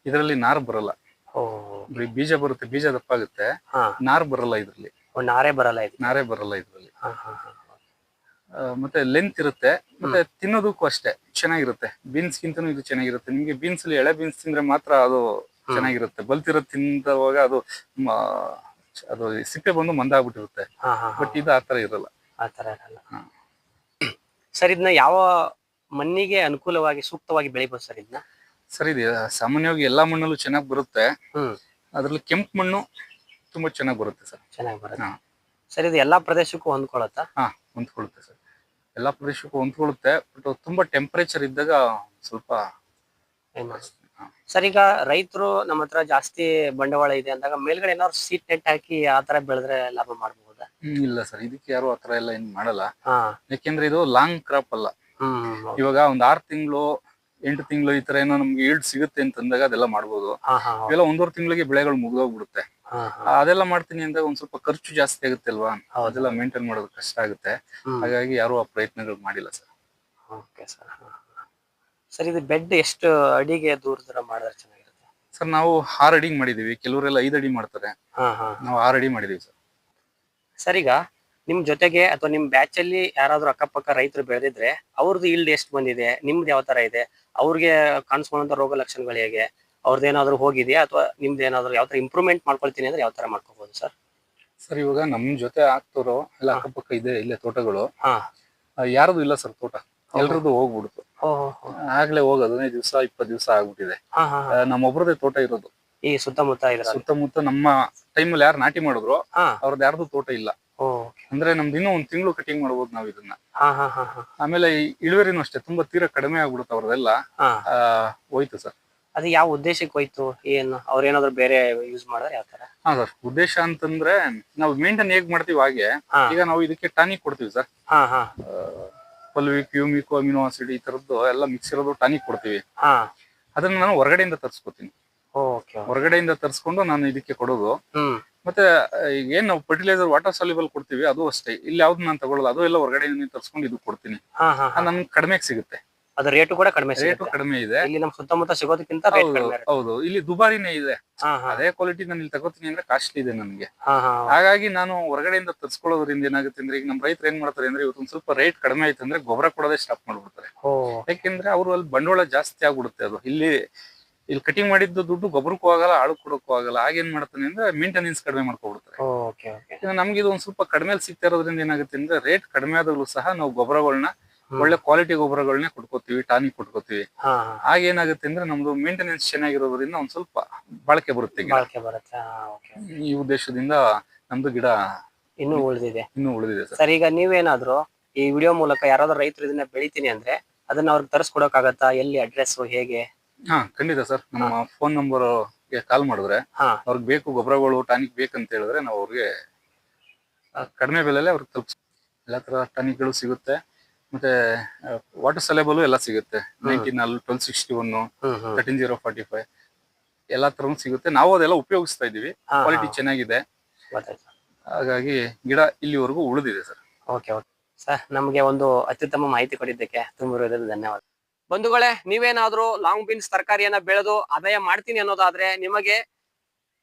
ಇದರಲ್ಲಿ ನಾರ್ ಬರಲ್ಲ. ಓ. ಬರೀ ಬೀಜ ಬರುತ್ತೆ ಬೀಜ ದಪ್ಪಾಗುತ್ತೆ ಹಾ. ನಾರ್ ಬರಲ್ಲ ಇದ್ರಲ್ಲಿ. ನಾರೇ ಬರಲ್ಲ ಇದು ನಾರೇ ಬರಲ್ಲ ಇದ್ರಲ್ಲಿ. ಹಾ ಹಾ ಮತ್ತೆ ಲೆಂತ್ ಇರುತ್ತೆ ಮತ್ತೆ ತಿನ್ನೋದಕ್ಕೂ ಅಷ್ಟೇ ಚೆನ್ನಾಗಿರುತ್ತೆ. ಬೀನ್ಸ್ ಗಿಂತ ಇದು ಚೆನ್ನಾಗಿರುತ್ತೆ. ನಿಮ್ಗೆ ಬೀನ್ಸ್ ಅಲ್ಲಿ ಎಳೆ ಬೀನ್ಸ್ ತಿಂದ್ರೆ ಮಾತ್ರ ಅದು ಚೆನ್ನಾಗಿರುತ್ತೆ. ಬಲ್ತಿರೋದ್ ತಿಂದವಾಗ ಅದು ಅದು ಸಿಪ್ಪೆ ಬಂದು ಮಂದಾಗ್ಬಿಟ್ಟಿರುತ್ತೆ. ಹಾ ಹಾ ಬಟ್ ಇದು ಆತರ ಇರಲ್ಲ. ಆ ತರ ಇರಲ್ಲ. ಹಾ. ಸರ್ ಇದನ್ನ ಯಾವ ಮಣ್ಣಿಗೆ ಅನುಕೂಲವಾಗಿ ಸೂಕ್ತವಾಗಿ ಬೆಳಿಬೋದು ಸರ್ ಇದನ್ನ ಸರಿ ಇದು ಸಾಮಾನ್ಯವಾಗಿ ಎಲ್ಲಾ ಮಣ್ಣಲ್ಲೂ ಚೆನ್ನಾಗಿ ಬರುತ್ತೆ. ಹ್ಮ್. ಅದ್ರಲ್ಲಿ ಕೆಂಪು ಮಣ್ಣು ತುಂಬಾ ಚೆನ್ನಾಗಿ ಬರುತ್ತೆ ಸರ್. ಚೆನ್ನಾಗಿ ಬರುತ್ತೆ. ಹಾ. ಸರ್ ಇದು ಎಲ್ಲಾ ಪ್ರದೇಶಕ್ಕೂ ಹೊಂದ್ಕೊಳತ್ತಾ ಹಾ ಹೊಂದ್ಕೊಳ್ಳುತ್ತೆ ಸರ್. ಎಲ್ಲಾ ಪ್ರದೇಶಕ್ಕೂ ಹೊಂದ್ಕೊಳ್ಳುತ್ತೆ. ಬಟ್ ತುಂಬಾ ಟೆಂಪರೇಚರ್ ಇದ್ದಾಗ ಸ್ವಲ್ಪ ಏನ್? ಸರ್ ಈಗ ರೈತರು ನಮ್ಮ ಹತ್ರ ಜಾಸ್ತಿ ಬಂಡವಾಳ ಇದೆ ಅಂದಾಗ ಮೇಲ್ಗಡೆ ಏನಾದ್ರು ಸೀಟ್ ನೆಟ್ ಹಾಕಿ ಆ ತರ ಬೆಳೆದ್ರೆ ಲಾಭ ಮಾಡಬಹುದಾ ಇಲ್ಲ ಸರ್ ಇದಕ್ಕೆ ಯಾರು ಆತರ ಎಲ್ಲ ಏನ್ ಮಾಡಲ್ಲ. ಯಾಕೆಂದ್ರೆ ಇದು ಲಾಂಗ್ ಕ್ರಾಪ್ ಅಲ್ಲ. ಇವಾಗ ಒಂದ್ ಆರ್ ತಿಂಗಳು ಎಂಟು ತಿಂಗಳು ಈ ತರ ಏನೋ ನಮ್ಗೆ ಈಲ್ಡ್ ಸಿಗುತ್ತೆ ಅಂತಂದಾಗ ಅದೆಲ್ಲ ಮಾಡ್ಬೋದು. ಇವೆಲ್ಲ ಒಂದೂವರೆ ತಿಂಗಳಿಗೆ ಬೆಳೆಗಳು ಮುಗ್ದೋಗ್ಬಿಡುತ್ತೆ. ಅದೆಲ್ಲ ಮಾಡ್ತೀನಿ ಅಂದಾಗ ಒಂದ್ ಸ್ವಲ್ಪ ಖರ್ಚು ಜಾಸ್ತಿ ಆಗುತ್ತೆ ಅಲ್ವಾ. ಅದೆಲ್ಲ ಮೇಂಟೈನ್ ಮಾಡೋದು ಕಷ್ಟ ಆಗುತ್ತೆ. ಹಾಗಾಗಿ ಯಾರು ಆ ಪ್ರಯತ್ನಗಳು ಮಾಡಿಲ್ಲ ಸರ್. ಓಕೆ ಸರ್ ಸರ್ ಇದು ಬೆಡ್ ಎಷ್ಟು ಅಡಿಗೆ ದೂರ ದೂರ ಮಾಡಿದ್ರೆ ಚೆನ್ನಾಗಿರುತ್ತೆ? ಸರ್ ನಾವು ಆರು ಅಡಿಗೆ ಮಾಡಿದೀವಿ. ಕೆಲವರೆಲ್ಲ ಐದು ಅಡಿ ಮಾಡ್ತಾರೆ. ಹಾ ಹಾ ನಾವು ಆರು ಅಡಿ ಮಾಡಿದೀವಿ ಸರ್. ಸರ್ ಈಗ ನಿಮ್ ಜೊತೆಗೆ ಅಥವಾ ನಿಮ್ ಬ್ಯಾಚ್ ಅಲ್ಲಿ ಯಾರಾದ್ರೂ ಅಕ್ಕಪಕ್ಕ ರೈತರು ಬೆಳೆದಿದ್ರೆ ಅವ್ರದ್ದು ಇಲ್ಡ್ ಎಷ್ಟು ಬಂದಿದೆ? ನಿಮ್ದು ಯಾವ ತರ ಇದೆ? ಅವ್ರಿಗೆ ಕಾಣಿಸ್ಕೊಳ್ಳುವಂತ ರೋಗ ಲಕ್ಷಣಗಳು ಹೇಗೆ? ಅವ್ರದ್ದು ಏನಾದ್ರು ಹೋಗಿದೆಯಾ? ಅಥವಾ ನಿಮ್ದು ಏನಾದ್ರು ಯಾವ ತರ ಇಂಪ್ರೂವ್ಮೆಂಟ್ ಮಾಡ್ಕೊಳ್ತೀನಿ ಅಂದ್ರೆ ಯಾವ ತರ ಮಾಡ್ಕೋಬಹುದು ಸರ್? ಸರ್ ಇವಾಗ ನಮ್ ಜೊತೆ ಆಗ್ತಾರೋ ಎಲ್ಲ ಅಕ್ಕಪಕ್ಕ ಇದೆ ಇಲ್ಲೇ ತೋಟಗಳು ಹಾ. ಯಾರದು ಇಲ್ಲ ಸರ್ ತೋಟ. ಎಲ್ರದ್ದು ಹೋಗ್ಬಿಡ್ತು. ಆಗ್ಲೇ ಹೋಗೋದು ಹದಿನೈದು ದಿವಸ ಇಪ್ಪತ್ತು ದಿವಸ ಆಗ್ಬಿಟ್ಟಿದೆ. ನಮ್ಮೊಬ್ರದೇ ತೋಟ ಇರೋದು. ಈ ಸುತ್ತಮುತ್ತ ಇದ್ರ ಸುತ್ತಮುತ್ತ ನಮ್ಮ ಟೈಮಲ್ಲಿ ಯಾರು ನಾಟಿ ಮಾಡಿದ್ರು ಅವ್ರದ್ದು ಯಾರ್ದು ತೋಟ ಇಲ್ಲ. ಅಂದ್ರೆ ನಮ್ದು ಇನ್ನೂ ಒಂದ್ ತಿಂಗಳು ಕಟಿಂಗ್ ಮಾಡ್ಬೋದು ನಾವ್ ಇದನ್ನ. ಆಮೇಲೆ ಈ ಇಳುವರಿನೂ ಅಷ್ಟೇ ತುಂಬಾ ತೀರಾ ಕಡಿಮೆ ಆಗ್ಬಿಡುತ್ತೆ ಅವ್ರದೆಲ್ಲ ಆ, ಹೋಯ್ತು ಸರ್. ಅದು ಯಾವ ಉದ್ದೇಶಕ್ಕೆ ಹೋಯ್ತು? ಏನು? ಅವ್ರೇನಾದ್ರು ಬೇರೆ ಯೂಸ್ ಮಾಡಿದ್ರೆ ಯಾವ ತರ ಹಾ ಸರ್. ಉದ್ದೇಶ ಅಂತಂದ್ರೆ ನಾವು ಮೇಂಟೈನ್ ಹೇಗ್ ಮಾಡ್ತೀವಿ ಹಾಗೆ ಈಗ ನಾವು ಇದಕ್ಕೆ ಟಾನಿಕ್ ಕೊಡ್ತೀವಿ ಸರ್. ಪಲ್ವಿಕ್ ಕ್ಯೂಮಿಕೋ ಅಮಿನೋ ಆಸಿಡ್ ಈ ತರದ್ದು ಎಲ್ಲ ಮಿಕ್ಸ್ ಇರೋದು ಟಾನಿಕ್ ಕೊಡ್ತೀವಿ. ಹಾ. ಅದನ್ನ ನಾನು ಹೊರಗಡೆಯಿಂದ ತರಿಸ್ಕೊತೀನಿ. ಓಕೆ ಹೊರಗಡೆಯಿಂದ ತರಿಸ್ಕೊಂಡು ನಾನು ಇದಕ್ಕೆ ಕೊಡೋದು. ಹ್ಮ್. ಮತ್ತೆ ಈಗ ಏನ್ ನಾವು ಫರ್ಟಿಲೈಸರ್ ವಾಟರ್ ಸಾಲ್ಯುಬಲ್ ಕೊಡ್ತೀವಿ ಅದು ಅಷ್ಟೇ. ಇಲ್ಲಿ ಯಾವ್ದು ನಾನು ತಗೊಳ್ಳೋದು ಅದು ಎಲ್ಲ ಹೊರಗಡೆ ತರಿಸ್ಕೊಂಡು ಇದು ಕೊಡ್ತೀನಿ. ಹಾ ಹಾ ಹಾ. ನನ್ಗೆ ಕಡಿಮೆಗೆ ಸಿಗುತ್ತೆ. ಅದು ರೇಟು ಕೂಡ ಕಡಿಮೆ ರೇಟು ಕಡಿಮೆ ಇದೆ. ಇಲ್ಲಿ ನಮ್ ಸುತ್ತಮುತ್ತ ಸಿಗೋದಕ್ಕಿಂತ ರೇಟ್ ಹೌದು ಕಡಿಮೆ ಇರುತ್ತೆ. ಹೌದು. ಇಲ್ಲಿ ದುಬಾರಿನೇ ಇದೆ. ಅದೇ ಕ್ವಾಲಿಟಿ ನಾನು ಇಲ್ಲಿ ತಗೋತೀನಿ ಅಂದ್ರೆ ಕಾಸ್ಟ್ಲಿ ಇದೆ ನನಗೆ. ಹಾಗಾಗಿ ನಾನು ಹೊರಗಡೆಯಿಂದ ತರಿಸ್ಕೊಳ್ಳೋದ್ರಿಂದ ಏನಾಗುತ್ತೆ ಅಂದ್ರೆ ಈಗ ನಮ್ಮ ರೈತರು ಏನ್ ಮಾಡ್ತಾರೆ ಅಂದ್ರೆ ಇವತ್ತು ಒಂದ್ ಸ್ವಲ್ಪ ರೇಟ್ ಕಡಿಮೆ ಆಯ್ತು ಅಂದ್ರೆ ಗೊಬ್ಬರ ಕೊಡೋದೇ ಸ್ಟಾಪ್ ಮಾಡ್ಬಿಡ್ತಾರೆ. ಯಾಕೆಂದ್ರೆ ಅವರು ಅಲ್ಲಿ ಬಂಡವಾಳ ಜಾಸ್ತಿ ಆಗ್ಬಿಡುತ್ತೆ ಅದು. ಇಲ್ಲಿ ಇಲ್ಲಿ ಕಟಿಂಗ್ ಮಾಡಿದ್ದು ದುಡ್ಡು ಗೊಬ್ಬರಕ್ಕೂ ಆಗಲ್ಲ ಆಳು ಕೊಡೋಕ್ಕೂ ಆಗಲ್ಲ. ಆಗೇನ್ ಮಾಡ್ತಾನೆ ಅಂದ್ರೆ ಮೇಂಟೆನೆನ್ಸ್ ಕಡಿಮೆ ಮಾಡ್ಕೊಬಿಡ್ತಾರೆ. ನಮ್ಗೆ ಇದು ಒಂದ್ ಸ್ವಲ್ಪ ಕಡಿಮೆ ಸಿಗ್ತಾ ಇರೋದ್ರಿಂದ ಏನಾಗುತ್ತೆ ಅಂದ್ರೆ ರೇಟ್ ಕಡಿಮೆ ಆದಾಗಲೂ ಸಹ ನಾವು ಗೊಬ್ಬರಗಳನ್ನ ಒಳ್ಳೆ ಕ್ವಾಲಿಟಿ ಗೊಬ್ಬರಗಳನ್ನೇ ಕೊಟ್ಕೋತೀವಿ ಟಾನಿಕ್ ಕೊಟ್ಕೋತೀವಿ. ಹಾ ಆಗ ಏನಾಗುತ್ತೆ ಅಂದ್ರೆ ನಮ್ದು ಮೇಂಟೆನೆನ್ಸ್ ಚೆನ್ನಾಗಿರೋದ್ರಿಂದ ಒಂದ್ ಸ್ವಲ್ಪ ಬಾಳಿಕೆ ಬರುತ್ತೆ ಈ ಉದ್ದೇಶದಿಂದ ನಮ್ದು ಗಿಡ ಇನ್ನು ಉಳಿದಿದೆ. ಇನ್ನು ಉಳಿದಿದೆ ಸರ್. ಈಗ ನೀವೇನಾದ್ರು ಈ ವಿಡಿಯೋ ಮೂಲಕ ಯಾರಾದ್ರೂ ರೈತರು ಇದನ್ನ ಬೆಳಿತೀನಿ ಅಂದ್ರೆ ಅದನ್ನ ಅವ್ರಿಗೆ ತರಿಸ್ಕೊಡಕ್ಕಾಗತ್ತಾ? ಎಲ್ಲಿ ಅಡ್ರೆಸ್ ಹೇಗೆ? ಹಾ ಖಂಡಿತ ಸರ್. ನಮ್ಮ ಫೋನ್ ನಂಬರ್ ಕಾಲ್ ಮಾಡಿದ್ರೆ ಅವ್ರಿಗೆ ಬೇಕು ಗೊಬ್ಬರಗಳು ಟಾನಿಕ್ ಬೇಕಂತ ಹೇಳಿದ್ರೆ ನಾವು ಅವ್ರಿಗೆ ಕಡಿಮೆ ಬೆಲೆಲೆ ಅವ್ರಿಗೆ ತಲುಪಿಸ್ ಎಲ್ಲ ತರ ಟಾನಿಕ್ಗಳು ಸಿಗುತ್ತೆ. ಮತ್ತೆ ವಾಟರ್ ಸೆಲೆಬಲ್ ಎಲ್ಲ ಸಿಗುತ್ತೆ. ನೈನ್ಟೀನ್ ಅಲ್ಲಿ twelve sixty one thirteen zero forty five ಎಲ್ಲಾ ತರ ಸಿಗುತ್ತೆ. ನಾವು ಅದೆಲ್ಲ ಉಪಯೋಗಿಸ್ತಾ ಇದೀವಿ ಕ್ವಾಲಿಟಿ ಚೆನ್ನಾಗಿದೆ. ಹಾಗಾಗಿ ಗಿಡ ಇಲ್ಲಿವರೆಗೂ ಉಳಿದಿದೆ ಸರ್. ಓಕೆ ಓಕೆ ಸರ್ ನಮಗೆ ಒಂದು ಅತ್ಯುತ್ತಮ ಮಾಹಿತಿ ಕೊಟ್ಟಿದ್ದಕ್ಕೆ ತುಂಬ ಧನ್ಯವಾದ. ಬಂಧುಗಳೇ ನೀವೇನಾದ್ರೂ ಲಾಂಗ್ ಬೀನ್ಸ್ ತರಕಾರಿಯನ್ನ ಬೆಳೆದು ಆದಾಯ ಮಾಡ್ತೀನಿ ಅನ್ನೋದಾದ್ರೆ ನಿಮಗೆ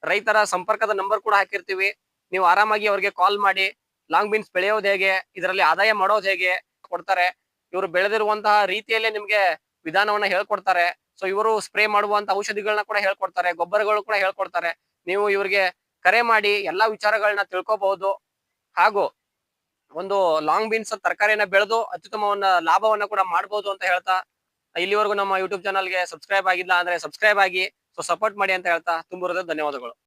ರೈತರ ಸಂಪರ್ಕದ ನಂಬರ್ ಕೂಡ ಹಾಕಿರ್ತೀವಿ. ನೀವು ಆರಾಮಾಗಿ ಅವ್ರಿಗೆ ಕಾಲ್ ಮಾಡಿ ಲಾಂಗ್ ಬೀನ್ಸ್ ಬೆಳೆಯೋದು ಹೇಗೆ ಇದರಲ್ಲಿ ಆದಾಯ ಮಾಡೋದು ಹೇಗೆ ಕೊಡ್ತಾರೆ ಇವರು ಬೆಳೆದಿರುವಂತಹ ರೀತಿಯಲ್ಲೇ ನಿಮ್ಗೆ ವಿಧಾನವನ್ನ ಹೇಳ್ಕೊಡ್ತಾರೆ. ಸೊ ಇವರು ಸ್ಪ್ರೇ ಮಾಡುವಂತ ಔಷಧಿಗಳನ್ನ ಕೂಡ ಹೇಳ್ಕೊಡ್ತಾರೆ, ಗೊಬ್ಬರಗಳು ಕೂಡ ಹೇಳ್ಕೊಡ್ತಾರೆ. ನೀವು ಇವರಿಗೆ ಕರೆ ಮಾಡಿ ಎಲ್ಲಾ ವಿಚಾರಗಳನ್ನ ತಿಳ್ಕೊಬಹುದು. ಹಾಗೂ ಒಂದು ಲಾಂಗ್ ಬೀನ್ಸ್ ತರಕಾರಿಯನ್ನ ಬೆಳೆದು ಅತ್ಯುತ್ತಮವನ್ನ ಲಾಭವನ್ನ ಕೂಡ ಮಾಡಬಹುದು ಅಂತ ಹೇಳ್ತಾ, ಇಲ್ಲಿವರೆಗೂ ನಮ್ಮ ಯೂಟ್ಯೂಬ್ ಚಾನಲ್ಗೆ ಸಬ್ಸ್ಕ್ರೈಬ್ ಆಗಿಲ್ಲ ಅಂದ್ರೆ ಸಬ್ಸ್ಕ್ರೈಬ್ ಆಗಿ ಸೊ ಸಪೋರ್ಟ್ ಮಾಡಿ ಅಂತ ಹೇಳ್ತಾ, ತುಂಬ ಧನ್ಯವಾದಗಳು.